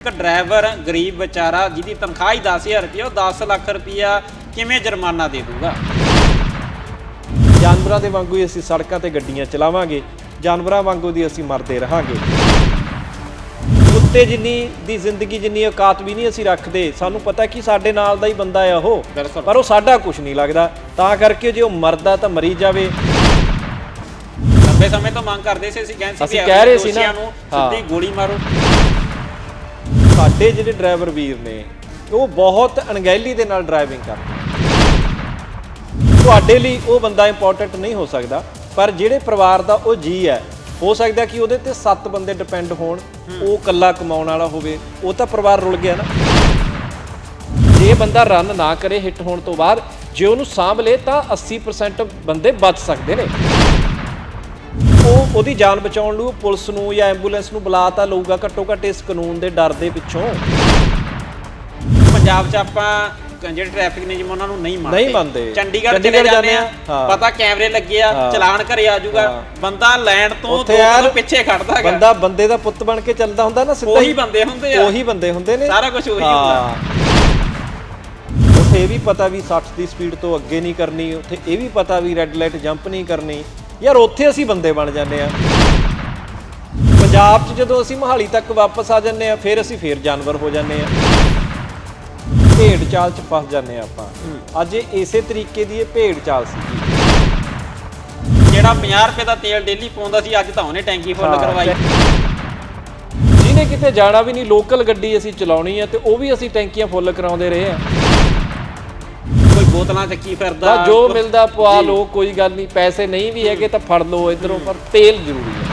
ਇੱਕ ਡਰਾਈਵਰ ਗਰੀਬ ਵਿਚਾਰਾ ਜਿਹਦੀ ਤਨਖਾਹ ਹੀ 10000 ਰੁਪਏ ਉਹ 10 ਲੱਖ ਰੁਪਇਆ ਕਿਵੇਂ ਜੁਰਮਾਨਾ ਦੇ ਦੂਗਾ? ਜਾਨਵਰਾਂ ਦੇ ਵਾਂਗੂ ਹੀ ਅਸੀਂ ਸੜਕਾਂ ਤੇ ਗੱਡੀਆਂ ਚਲਾਵਾਂਗੇ ਜਾਨਵਰਾਂ ਵਾਂਗੂ ਦੀ ਅਸੀਂ ਮਰਦੇ ਰਹਾਂਗੇ। ਕੁੱਤੇ ਜਿੰਨੀ ਦੀ ਜ਼ਿੰਦਗੀ ਜਿੰਨੀ ਔਕਾਤ ਵੀ ਨਹੀਂ ਅਸੀਂ ਰੱਖਦੇ ਸਾਨੂੰ ਪਤਾ ਕਿ ਸਾਡੇ ਨਾਲ ਦਾ ਹੀ ਬੰਦਾ ਆ ਉਹ ਬਿਲਕੁਲ। ਪਰ ਉਹ ਸਾਡਾ ਕੁਝ ਨਹੀਂ ਲੱਗਦਾ। ਤਾਂ ਕਰਕੇ ਜੇ ਉਹ ਮਰਦਾ ਤਾਂ ਮਰੀ ਜਾਵੇ। ਲੰਬੇ ਸਮੇਂ ਤੋਂ ਮੰਗ ਕਰਦੇ ਸੀ ਅਸੀਂ ਕਹਿੰਦੇ ਸੀ ਅਸੀਂ ਵੀ ਕਹਿ ਰਹੇ ਸੀ ਨਾ, ਦੋਸ਼ੀਆਂ ਨੂੰ ਹਾਂ। ਸਿੱਧੀ ਗੋਲੀ ਮਾਰੋ। ਸਾਡੇ ਜਿਹੜੇ ਡਰਾਈਵਰ ਵੀਰ ਨੇ ਉਹ ਬਹੁਤ ਅਣਗਹਿਲੀ ਦੇ ਨਾਲ ਡਰਾਈਵਿੰਗ ਕਰਦੇ ਤੁਹਾਡੇ ਲਈ ਉਹ ਬੰਦਾ ਇੰਪੋਰਟੈਂਟ ਨਹੀਂ ਹੋ ਸਕਦਾ ਪਰ ਜਿਹੜੇ ਪਰਿਵਾਰ ਦਾ ਉਹ ਜੀ ਹੈ ਹੋ ਸਕਦਾ ਕਿ ਉਹਦੇ ਤੇ 7 ਬੰਦੇ ਡਿਪੈਂਡ ਹੋਣ ਉਹ ਇਕੱਲਾ ਕਮਾਉਣ ਵਾਲਾ ਹੋਵੇ ਉਹ ਤਾਂ ਪਰਿਵਾਰ ਰੁਲ ਗਿਆ ਨਾ। ਜੇ ਬੰਦਾ ਰਨ ਨਾ ਕਰੇ ਹਿੱਟ ਹੋਣ ਤੋਂ ਬਾਅਦ ਜੇ ਉਹਨੂੰ ਸਾਂਭ ਲੇ ਤਾਂ 80% ਬੰਦੇ ਬਚ ਸਕਦੇ ਨੇ। ਉਹਦੀ ਜਾਨ ਬਚਾਉਣ ਲਈ ਉਹ ਪੁਲਿਸ ਨੂੰ ਜਾਂ ਐਂਬੂਲੈਂਸ ਨੂੰ ਬੁਲਾ ਤਾਂ ਲਊਗਾ ਘੱਟੋ ਘੱਟ ਇਸ ਕਾਨੂੰਨ ਦੇ ਡਰ ਦੇ ਪਿੱਛੋਂ। ਪੰਜਾਬ 'ਚ ਆਪਾਂ ਜਿਹੜੇ ਟ੍ਰੈਫਿਕ ਨਿਯਮ ਉਹਨਾਂ ਨੂੰ ਨਹੀਂ ਮੰਨਦੇ। ਨਹੀਂ ਮੰਨਦੇ। ਚੰਡੀਗੜ੍ਹ ਚੰਡੀਗੜ੍ਹ ਚਲੇ ਜਾਂਦੇ ਆ। ਜਾਂਦੇ ਆ, ਹਾਂ। ਪਤਾ ਕੈਮਰੇ ਲੱਗੇ ਆ ਹਾਂ। ਚਲਾਨ ਘਰੇ ਆ ਜਾਊਗਾ। ਹਾਂ। ਬੰਦਾ ਲੈਣ ਤੋਂ ਉੱਥੇ ਦੋ ਯਾਰ ਕਦਮ ਪਿੱਛੇ ਖੜਦਾ ਹੈਗਾ। ਬੰਦਾ ਬੰਦੇ ਦਾ ਪੁੱਤ ਬਣ ਕੇ ਚੱਲਦਾ ਹੁੰਦਾ ਨਾ ਸਿੱਧਾ ਉਹੀ ਹੀ। ਬੰਦੇ ਹੁੰਦੇ ਆ। ਉਹੀ ਬੰਦੇ ਹੁੰਦੇ ਨੇ। ਸਾਰਾ ਕੁਝ ਉਹੀ ਹਾਂ। ਉੱਥੇ ਇਹ ਵੀ ਪਤਾ ਵੀ 60 ਦੀ ਸਪੀਡ ਤੋਂ ਅੱਗੇ ਨਹੀਂ ਕਰਨੀ ਉੱਥੇ ਇਹ ਵੀ ਪਤਾ ਵੀ ਰੈੱਡ ਲਾਈਟ ਜੰਪ ਨਹੀਂ ਕਰਨੀ। ਯਾਰ ਉੱਥੇ ਅਸੀਂ ਬੰਦੇ ਬਣ ਜਾਂਦੇ ਆ। ਪੰਜਾਬ 'ਚ ਜਦੋਂ ਅਸੀਂ ਮੋਹਾਲੀ ਤੱਕ ਵਾਪਸ ਆ ਜਾਂਦੇ ਆ ਫਿਰ ਅਸੀਂ ਫੇਰ ਜਾਨਵਰ ਹੋ ਜਾਂਦੇ ਆ। ਭੇਡ ਚਾਲ 'ਚ ਫਸ ਜਾਂਦੇ ਆ ਆਪਾਂ। ਅੱਜ ਇਹ ਇਸੇ ਤਰੀਕੇ ਦੀ ਇਹ ਭੇਡ ਚਾਲ ਸੀਗੀ। ਜਿਹੜਾ 50 ਰੁਪਏ ਦਾ ਤੇਲ ਡੇਲੀ ਪਾਉਂਦਾ ਸੀ ਅੱਜ ਤਾਂ ਉਹਨੇ ਟੈਂਕੀ ਫੁੱਲ ਕਰਵਾਈ। ਜਿਹਨੇ ਕਿਤੇ ਜਾਣਾ ਵੀ ਨਹੀਂ ਲੋਕਲ ਗੱਡੀ ਅਸੀਂ ਚਲਾਉਣੀ ਆ ਤੇ ਉਹ ਵੀ ਅਸੀਂ ਟੈਂਕੀਆਂ ਫੁੱਲ ਕਰਾਉਂਦੇ ਰਹੇ ਆ। ਬੋਤਲਾਂ ਚੱਕੀ ਫਿਰਦਾ ਤਾਂ ਜੋ ਮਿਲਦਾ ਪਵਾ ਲਓ ਕੋਈ ਗੱਲ ਨਹੀਂ ਪੈਸੇ ਨਹੀਂ ਵੀ ਹੈਗੇ ਤਾਂ ਫੜ ਲਓ ਇਧਰੋਂ ਪਰ ਤੇਲ ਜ਼ਰੂਰੀ ਹੈ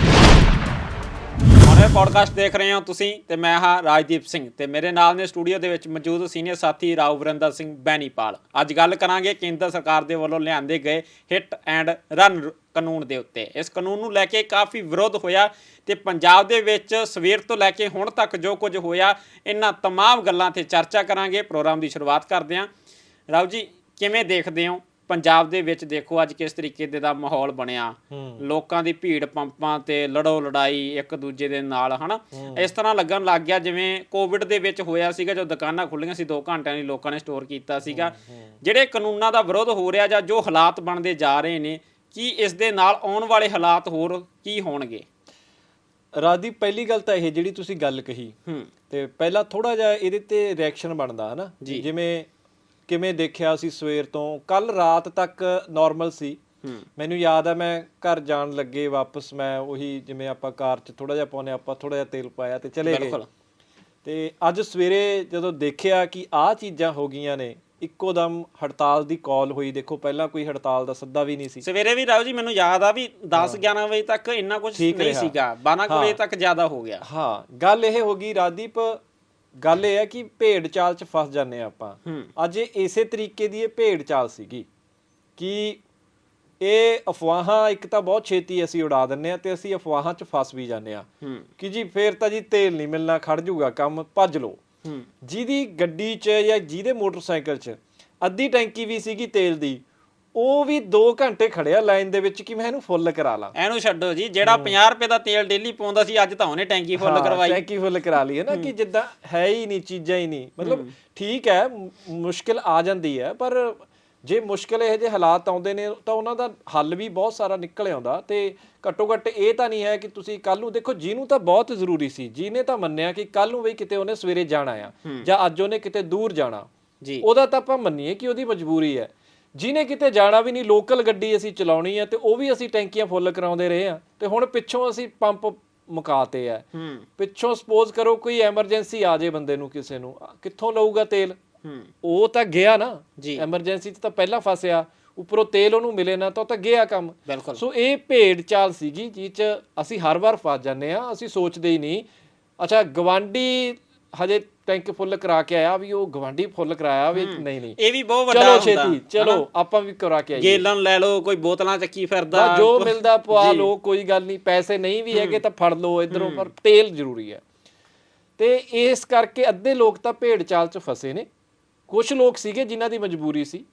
ਹੁਣ ਇਹ ਪੋਡਕਾਸਟ ਦੇਖ ਰਹੇ ਹੋ ਤੁਸੀਂ ਤੇ ਮੈਂ ਹਾਂ ਰਾਜਦੀਪ ਸਿੰਘ ਤੇ ਮੇਰੇ ਨਾਲ ਨੇ ਸਟੂਡੀਓ ਦੇ ਵਿੱਚ ਮੌਜੂਦ ਸੀਨੀਅਰ ਸਾਥੀ ਰਾਓ ਵਰਿੰਦਰ ਸਿੰਘ ਬੈਨੀਪਾਲ ਅੱਜ ਗੱਲ ਕਰਾਂਗੇ ਕੇਂਦਰ ਸਰਕਾਰ ਦੇ ਵੱਲੋਂ ਲਿਆਂਦੇ ਗਏ ਹਿੱਟ ਐਂਡ ਰਨ ਕਾਨੂੰਨ ਦੇ ਉੱਤੇ ਇਸ ਕਾਨੂੰਨ ਨੂੰ ਲੈ ਕੇ ਕਾਫੀ ਵਿਰੋਧ ਹੋਇਆ ਤੇ ਪੰਜਾਬ ਦੇ ਵਿੱਚ ਸਵੇਰ ਤੋਂ ਲੈ ਕੇ ਹੁਣ ਤੱਕ ਜੋ ਕੁਝ ਹੋਇਆ ਇਹਨਾਂ तमाम ਗੱਲਾਂ ਤੇ ਚਰਚਾ ਕਰਾਂਗੇ ਪ੍ਰੋਗਰਾਮ ਦੀ ਸ਼ੁਰੂਆਤ ਕਰਦੇ ਹਾਂ ਰਾਓ ਜੀ ਕਿਵੇਂ ਦੇਖਦੇ ਹੋ? ਪੰਜਾਬ ਦੇ ਵਿੱਚ ਦੇਖੋ ਅੱਜ ਕਿਸ ਤਰੀਕੇ ਦੇ ਦਾ ਮਾਹੌਲ ਬਣਿਆ। ਲੋਕਾਂ ਦੀ ਭੀੜ ਪੰਪਾਂ ਤੇ ਲੜੋ ਲੜਾਈ ਇੱਕ ਦੂਜੇ ਦੇ ਨਾਲ ਹਨਾ? ਇਸ ਤਰ੍ਹਾਂ ਲੱਗਣ ਲੱਗ ਗਿਆ ਜਿਵੇਂ ਕੋਵਿਡ ਦੇ ਵਿੱਚ ਹੋਇਆ ਸੀਗਾ ਜਦੋਂ ਦੁਕਾਨਾਂ ਖੁੱਲੀਆਂ ਸੀ 2 ਘੰਟਿਆਂ ਲਈ ਲੋਕਾਂ ਨੇ ਸਟੋਰ ਕੀਤਾ ਸੀਗਾ। ਜਿਹੜੇ ਕਾਨੂੰਨਾਂ ਦਾ ਵਿਰੋਧ ਹੋ ਰਿਹਾ ਜਾਂ ਜੋ ਹਾਲਾਤ ਬਣਦੇ ਜਾ ਰਹੇ ਨੇ ਕੀ ਇਸ ਦੇ ਨਾਲ ਆਉਣ ਵਾਲੇ ਹਾਲਾਤ ਹੋਰ ਕੀ ਹੋਣਗੇ? ਰਾਦੀ ਪਹਿਲੀ ਗੱਲ ਤਾਂ ਇਹ ਜਿਹੜੀ ਤੁਸੀਂ ਗੱਲ ਕਹੀ ਤੇ ਪਹਿਲਾਂ ਥੋੜਾ ਜਿਹਾ ਇਹਦੇ ਤੇ ਰਿਐਕਸ਼ਨ ਬਣਦਾ ਹਨਾ? ਜੀ। ਜਿਵੇਂ ਕਿਵੇਂ ਦੇਖਿਆ ਸੀ ਸਵੇਰ ਤੋਂ? ਕੱਲ ਰਾਤ ਤੱਕ ਨਾਰਮਲ ਸੀ। ਮੈਨੂੰ ਯਾਦ ਆ ਮੈਂ ਘਰ ਜਾਣ ਲੱਗੇ ਵਾਪਸ ਮੈਂ ਉਹੀ ਜਿਵੇਂ ਆਪਾਂ ਕਾਰ 'ਚ ਥੋੜਾ ਜਿਹਾ ਪਾਉਨੇ ਆਪਾਂ ਥੋੜਾ ਜਿਹਾ ਤੇਲ ਪਾਇਆ ਤੇ ਚਲੇ ਗਏ। ਤੇ ਅੱਜ ਸਵੇਰੇ ਜਦੋਂ ਦੇਖਿਆ ਕਿ ਆਹ ਚੀਜ਼ਾਂ ਹੋ ਗਈਆਂ ਨੇ ਇੱਕੋ ਦਮ ਹੜਤਾਲ ਦੀ ਕਾਲ ਹੋਈ। ਦੇਖੋ ਪਹਿਲਾਂ ਕੋਈ ਹੜਤਾਲ ਦਾ ਸੱਦਾ ਵੀ ਨਹੀਂ ਸੀ। ਸਵੇਰੇ ਵੀ ਰਾਓ ਜੀ ਮੈਨੂੰ ਯਾਦ ਆ ਵੀ 10 11 ਵਜੇ ਤੱਕ ਇੰਨਾ ਕੁਝ ਨਹੀਂ। ਸੀਗਾ। 12 ਕੁ ਵਜੇ ਤੱਕ ਜ਼ਿਆਦਾ ਹੋ ਗਿਆ। ਹਾਂ। ਗੱਲ ਇਹ ਹੋ ਗਈ ਰਾਦੀਪ ਗੱਲ ਇਹ ਹੈ ਕਿ ਭੇਡ ਚਾਲ 'ਚ ਫਸ ਜਾਂਦੇ ਆ ਆਪਾਂ। ਅੱਜ ਇਹ ਇਸੇ ਤਰੀਕੇ ਦੀ ਇਹ ਭੇਡ ਚਾਲ ਸੀਗੀ ਕਿ ਇਹ ਅਫਵਾਹਾਂ ਇੱਕ ਤਾਂ ਬਹੁਤ ਛੇਤੀ ਅਸੀਂ ਉਡਾ ਦਿੰਨੇ ਆ ਤੇ ਅਸੀਂ ਅਫਵਾਹਾਂ 'ਚ ਫਸ ਵੀ ਜਾਂਦੇ ਆ ਕਿ ਜੀ ਫੇਰ ਤਾਂ ਜੀ ਤੇਲ ਨਹੀਂ ਮਿਲਣਾ ਖੜ ਜਾਊਗਾ ਕੰਮ ਭੱਜ ਹੂੰ। ਜਿਹਦੀ ਗੱਡੀ 'ਚ ਜਾਂ ਜਿਹਦੇ ਮੋਟਰਸਾਈਕਲ 'ਚ ਅੱਧੀ ਟੈਂਕੀ ਵੀ ਸੀਗੀ ਤੇਲ ਦੀ ਉਹ ਵੀ 2 ਘੰਟੇ ਖੜਿਆ ਲਾਈਨ ਦੇ ਵਿੱਚ ਕਿ ਮੈਂ ਇਹਨੂੰ ਫੁੱਲ ਕਰਾ ਲਾਂ। ਇਹਨੂੰ ਛੱਡੋ ਜੀ ਜਿਹੜਾ 50 ਰੁਪਏ ਦਾ ਤੇਲ ਡੇਲੀ ਪਾਉਂਦਾ ਸੀ ਅੱਜ ਤਾਂ ਉਹਨੇ ਟੈਂਕੀ ਫੁੱਲ ਕਰਵਾਈ। ਟੈਂਕੀ ਫੁੱਲ ਕਰਾ ਲਈ ਹੈ ਨਾ ਕਿ ਜਿੱਦਾਂ ਹੈ ਹੀ ਨਹੀਂ ਚੀਜ਼ਾਂ ਹੀ ਨਹੀਂ। ਮਤਲਬ ਠੀਕ ਹੈ ਮੁਸ਼ਕਿਲ ਆ ਜਾਂਦੀ ਹੈ ਪਰ ਜੇ ਮੁਸ਼ਕਿਲ ਇਹੋ ਜਿਹੇ ਹਾਲਾਤ ਆਉਂਦੇ ਨੇ ਤਾਂ ਉਹਨਾਂ ਦਾ ਹੱਲ ਵੀ ਬਹੁਤ ਸਾਰਾ ਨਿਕਲ ਆਉਂਦਾ ਤੇ ਘੱਟੋ ਘੱਟ ਇਹ ਤਾਂ ਨਹੀਂ ਹੈ ਕਿ ਤੁਸੀਂ ਕੱਲ ਨੂੰ ਦੇਖੋ ਜਿਹਨੂੰ ਤਾਂ ਬਹੁਤ ਜ਼ਰੂਰੀ ਸੀ ਜਿਹਨੇ ਤਾਂ ਮੰਨਿਆ ਕਿ ਕੱਲ ਨੂੰ ਵੀ ਕਿਤੇ ਉਹਨੇ ਸਵੇਰੇ ਜਾਣਾ ਆ ਜਾਂ ਅੱਜ ਉਹਨੇ ਕਿਤੇ ਦੂਰ ਜਾਣਾ। ਜੀ। ਉਹਦਾ ਤਾਂ ਆਪਾਂ ਮੰਨੀਏ ਕਿ ਉਹਦੀ ਮਜਬੂਰੀ ਹੈ। ਜਿਹਨੇ ਕਿਤੇ ਜਾਣਾ ਵੀ ਨਹੀਂ ਲੋਕਲ ਗੱਡੀ ਅਸੀਂ ਚਲਾਉਣੀ ਹੈ ਤੇ ਉਹ ਵੀ ਅਸੀਂ ਟੈਂਕੀਆਂ ਫੁੱਲ ਕਰਾਉਂਦੇ ਰਹੇ ਆ। ਤੇ ਹੁਣ ਪਿੱਛੋਂ ਅਸੀਂ ਪੰਪ ਮੁਕਾਤੇ ਆ। ਪਿੱਛੋਂ ਸਪੋਜ਼ ਕਰੋ ਕੋਈ ਐਮਰਜੈਂਸੀ ਆ ਜੇ ਬੰਦੇ ਨੂੰ ਕਿਸੇ ਨੂੰ ਆ, ਕਿੱਥੋਂ ਲਊਗਾ ਤੇਲ? ਉਹ ਤਾਂ ਗਿਆ ਨਾ। ਜੀ। ਐਮਰਜੈਂਸੀ 'ਚ ਤਾਂ ਪਹਿਲਾਂ ਫਸਿਆ ਉੱਪਰੋਂ ਤੇਲ ਉਹਨੂੰ ਮਿਲੇ ਨਾ ਤਾਂ ਉਹ ਤਾਂ ਗਿਆ ਕੰਮ। ਸੋ ਇਹ ਭੇਡ ਚਾਲ ਸੀਗੀ ਜਿਹ 'ਚ ਅਸੀਂ ਹਰ ਵਾਰ ਫਸ ਜਾਂਦੇ ਆ ਅਸੀਂ ਸੋਚਦੇ ਹੀ ਨਹੀਂ। ਅੱਛਾ ਗਵਾਂਡੀ ਹਜੇ ਟੈਂਕ ਫੁੱਲ ਕਰਾ ਕੇ ਆਇਆ ਵੀ ਉਹ ਗਵਾਂਡੀ ਫੁੱਲ ਕਰਾਇਆ ਵੀ ਨਹੀਂ ਨਹੀਂ। ਇਹ ਵੀ ਬਹੁਤ ਵੱਡਾ ਚਲੋ ਹੁੰਦਾ ਛੇਤੀ ਚਲੋ ਆਪਾਂ ਵੀ ਕਰਾ ਕੇ ਆਈਏ। ਗੇਲਨ ਲੈ ਲਓ ਕੋਈ ਬੋਤਲਾਂ ਚੱਕੀ ਫਿਰਦਾ। ਜੋ ਮਿਲਦਾ ਪਵਾ ਲਓ ਕੋਈ ਗੱਲ ਨਹੀਂ ਪੈਸੇ ਨਹੀਂ ਵੀ ਹੈਗੇ ਤਾਂ ਫੜ ਲਓ ਇਧਰੋਂ ਪਰ ਤੇਲ ਜ਼ਰੂਰੀ ਹੈ। ਤੇ ਇਸ ਕਰਕੇ ਅੱਧੇ ਲੋਕ ਤਾਂ ਭੇਡ ਚਾਲ 'ਚ ਫਸੇ ਨੇ। ਕੁਝ ਲੋਕ ਸੀਗੇ ਜਿਨ੍ਹਾਂ ਦੀ ਮਜਬੂਰੀ ਸੀ।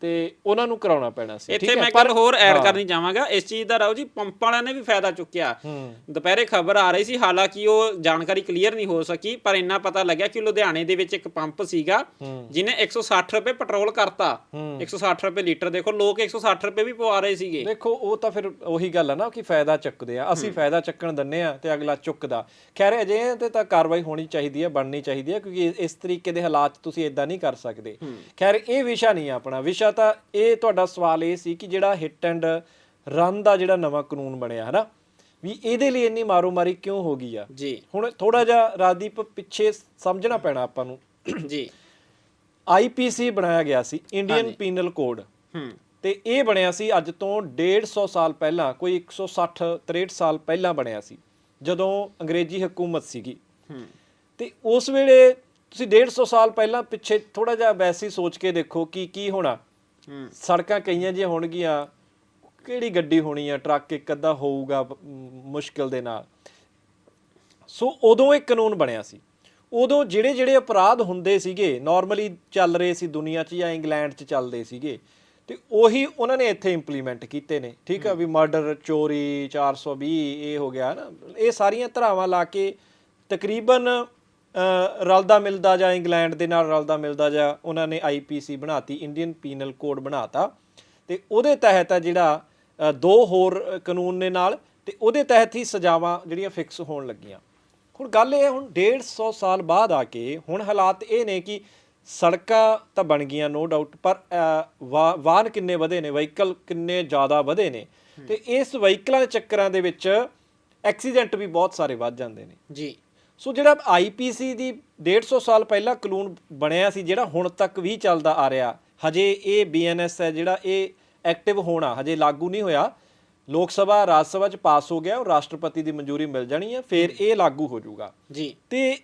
ਤੇ ਉਹਨਾਂ ਨੂੰ ਕਰਾਉਣਾ ਪੈਣਾ ਸੀ ਇੱਥੇ ਹੈ? ਮੈਂ ਗੱਲ ਹੋਰ ਐਡ ਕਰਨੀ ਚਾਹਾਂਗਾ ਇਸ ਚੀਜ਼ ਦਾ ਰਾਓ ਜੀ ਪੰਪ ਵਾਲਿਆਂ ਨੇ ਵੀ ਫਾਇਦਾ ਚੁੱਕਿਆ। ਹੂੰ। ਦੁਪਹਿਰੇ ਖਬਰ ਆ ਰਹੀ ਸੀ ਹਾਲਾਂਕਿ ਉਹ ਜਾਣਕਾਰੀ ਕਲੀਅਰ ਨਹੀਂ ਹੋ ਸਕੀ ਪਰ ਇੰਨਾ ਪਤਾ ਲੱਗਿਆ ਕਿ ਲੁਧਿਆਣੇ ਦੇ ਵਿੱਚ ਇੱਕ ਪੰਪ ਸੀਗਾ ਹੂੰ। ਜਿਹਨੇ 160 ਰੁਪਏ ਪੈਟਰੋਲ ਕਰਤਾ। ਹੂੰ। 160 ਰੁਪਏ ਲੀਟਰ ਦੇਖੋ ਲੋਕ 160 ਰੁਪਏ ਵੀ ਪਵਾ ਰਹੇ ਸੀਗੇ। ਦੇਖੋ ਉਹ ਤਾਂ ਫਿਰ ਉਹੀ ਗੱਲ ਆ ਨਾ ਕਿ ਫਾਇਦਾ ਚੱਕਦੇ ਆ। ਅਸੀਂ ਫਾਇਦਾ ਚੱਕਣ ਦਿੰਨੇ ਆ ਤੇ ਅਗਲਾ ਚੁੱਕਦਾ। ਖੈਰ ਅਜੇ ਤੇ ਤਾਂ ਕਾਰਵਾਈ ਹੋਣੀ ਚਾਹੀਦੀ ਹੈ ਬਣਨੀ ਚਾਹੀਦੀ ਹੈ ਕਿਉਂਕਿ ਇਸ- ਤਰੀਕੇ ਦੇ ਹਾਲਾਤ ਤੁਸੀਂ ਇਦਾਂ ਨਹੀਂ ਕਰ ਸਕਦੇ। ਖੈਰ ਇਹ ਵਿਸ਼ਾ ਨਹੀਂ ਆ ਆਪਣਾ ਵਿਸ਼ਾ ਤਾਂ ਇਹ ਤੁਹਾਡਾ ਸਵਾਲ ਇਹ ਸੀ ਕਿ ਜਿਹੜਾ ਹਿੱਟ ਐਂਡ ਰਨ ਦਾ ਜਿਹੜਾ ਨਵਾਂ ਕਾਨੂੰਨ ਬਣਿਆ ਹੈ ਨਾ ਵੀ ਇਹਦੇ ਲਈ ਇੰਨੀ ਮਾਰੋ ਮਾਰੀ ਕਿਉਂ ਹੋ ਗਈ ਆ? ਜੀ। ਹੁਣ ਥੋੜਾ ਜਿਹਾ ਰਾਜਦੀਪ ਪਿੱਛੇ ਸਮਝਣਾ ਪੈਣਾ ਆਪਾਂ ਨੂੰ। ਜੀ। ਆਈਪੀਸੀ ਬਣਾਇਆ ਗਿਆ ਸੀ ਇੰਡੀਅਨ ਪੀਨਲ ਕੋਡ ਹੂੰ। ਤੇ ਇਹ ਬਣਿਆ ਸੀ ਅੱਜ ਤੋਂ 150 ਸਾਲ ਪਹਿਲਾਂ ਕੋਈ 160 63 ਸਾਲ ਪਹਿਲਾਂ ਬਣਿਆ ਸੀ ਜਦੋਂ ਅੰਗਰੇਜ਼ੀ ਹਕੂਮਤ ਸੀਗੀ। ਹੂੰ। ਤੇ ਉਸ ਵੇਲੇ ਤੁਸੀਂ 150 ਸਾਲ ਪਹਿਲਾਂ ਪਿੱਛੇ ਥੋੜਾ ਜਿਹਾ ਵੈਸੇ ਸੋਚ ਕੇ ਦੇਖੋ ਕਿ ਕੀ ਹੋਣਾ। ਸੜਕਾਂ ਕਈਆਂ ਜਿਹੀਆਂ ਹੋਣਗੀਆਂ ਕਿਹੜੀ ਗੱਡੀ ਹੋਣੀ ਆ ਟਰੱਕ ਇੱਕ ਅੱਧਾ ਹੋਊਗਾ ਮੁਸ਼ਕਿਲ ਦੇ ਨਾਲ। ਸੋ ਉਦੋਂ ਇਹ ਕਾਨੂੰਨ ਬਣਿਆ ਸੀ। ਉਦੋਂ ਜਿਹੜੇ ਜਿਹੜੇ ਅਪਰਾਧ ਹੁੰਦੇ ਸੀਗੇ ਨਾਰਮਲੀ ਚੱਲ ਰਹੇ ਸੀ ਦੁਨੀਆ 'ਚ ਜਾਂ ਇੰਗਲੈਂਡ 'ਚ ਚੱਲਦੇ ਸੀਗੇ ਤੇ ਉਹੀ ਉਹਨਾਂ ਨੇ ਇੱਥੇ ਇੰਪਲੀਮੈਂਟ ਕੀਤੇ ਨੇ। ਠੀਕ ਆ ਵੀ ਮਰਡਰ ਚੋਰੀ 420 ਇਹ ਹੋ ਗਿਆ ਨਾ ਇਹ ਸਾਰੀਆਂ ਧਰਾਵਾਂ ਲਾ ਕੇ ਤਕਰੀਬਨ ਰਲਦਾ ਮਿਲਦਾ ਜਾਂ ਇੰਗਲੈਂਡ ਦੇ ਨਾਲ ਰਲਦਾ ਮਿਲਦਾ ਜਾਂ ਉਹਨਾਂ ਨੇ ਆਈਪੀਸੀ ਬਣਾਤੀ ਇੰਡੀਅਨ ਪੀਨਲ ਕੋਡ ਬਣਾਤਾ। ਤੇ ਉਹਦੇ ਤਹਿਤ ਆ ਜਿਹੜਾ ਦੋ ਹੋਰ ਕਾਨੂੰਨ ਨੇ ਨਾਲ ਤੇ ਉਹਦੇ ਤਹਿਤ ਹੀ ਸਜ਼ਾਵਾਂ ਜਿਹੜੀਆਂ ਫਿਕਸ ਹੋਣ ਲੱਗੀਆਂ। ਹੁਣ ਗੱਲ ਇਹ ਹੁਣ 150 ਸਾਲ ਬਾਅਦ ਆ ਕੇ ਹੁਣ ਹਾਲਾਤ ਇਹ ਨੇ ਕਿ ਸੜਕਾਂ ਤਾਂ ਬਣ ਗਈਆਂ ਨੋ ਡਾਊਟ ਪਰ ਵਾਹਨ ਕਿੰਨੇ ਵਧੇ ਨੇ ਵਹੀਕਲ ਕਿੰਨੇ ਜ਼ਿਆਦਾ ਵਧੇ ਨੇ। ਤੇ ਇਸ ਵਹੀਕਲਾਂ ਦੇ ਚੱਕਰਾਂ ਦੇ ਵਿੱਚ ਐਕਸੀਡੈਂਟ ਵੀ ਬਹੁਤ ਸਾਰੇ ਵੱਧ ਜਾਂਦੇ ਨੇ। ਜੀ। ਸੋ ਜਿਹੜਾ ਆਈਪੀਸੀ ਦੀ 150 ਸਾਲ ਪਹਿਲਾਂ ਕਾਨੂੰਨ ਬਣਿਆ ਸੀ ਜਿਹੜਾ ਹੁਣ ਤੱਕ ਵੀ ਚੱਲਦਾ ਆ ਰਿਹਾ ਹਜੇ ਇਹ ਬੀਐਨਐਸ ਹੈ ਜਿਹੜਾ ਇਹ ਐਕਟਿਵ ਹੋਣਾ ਹਜੇ ਲਾਗੂ ਨਹੀਂ ਹੋਇਆ। ਲੋਕ ਸਭਾ ਰਾਜ ਸਭਾ ਚ ਪਾਸ ਹੋ ਗਿਆ ਉਹ ਰਾਸ਼ਟਰਪਤੀ ਦੀ ਮਨਜ਼ੂਰੀ ਮਿਲ ਜਾਣੀ ਹੈ ਫਿਰ ਇਹ ਲਾਗੂ ਹੋ ਜਾਊਗਾ। ਜੀ। ਤੇ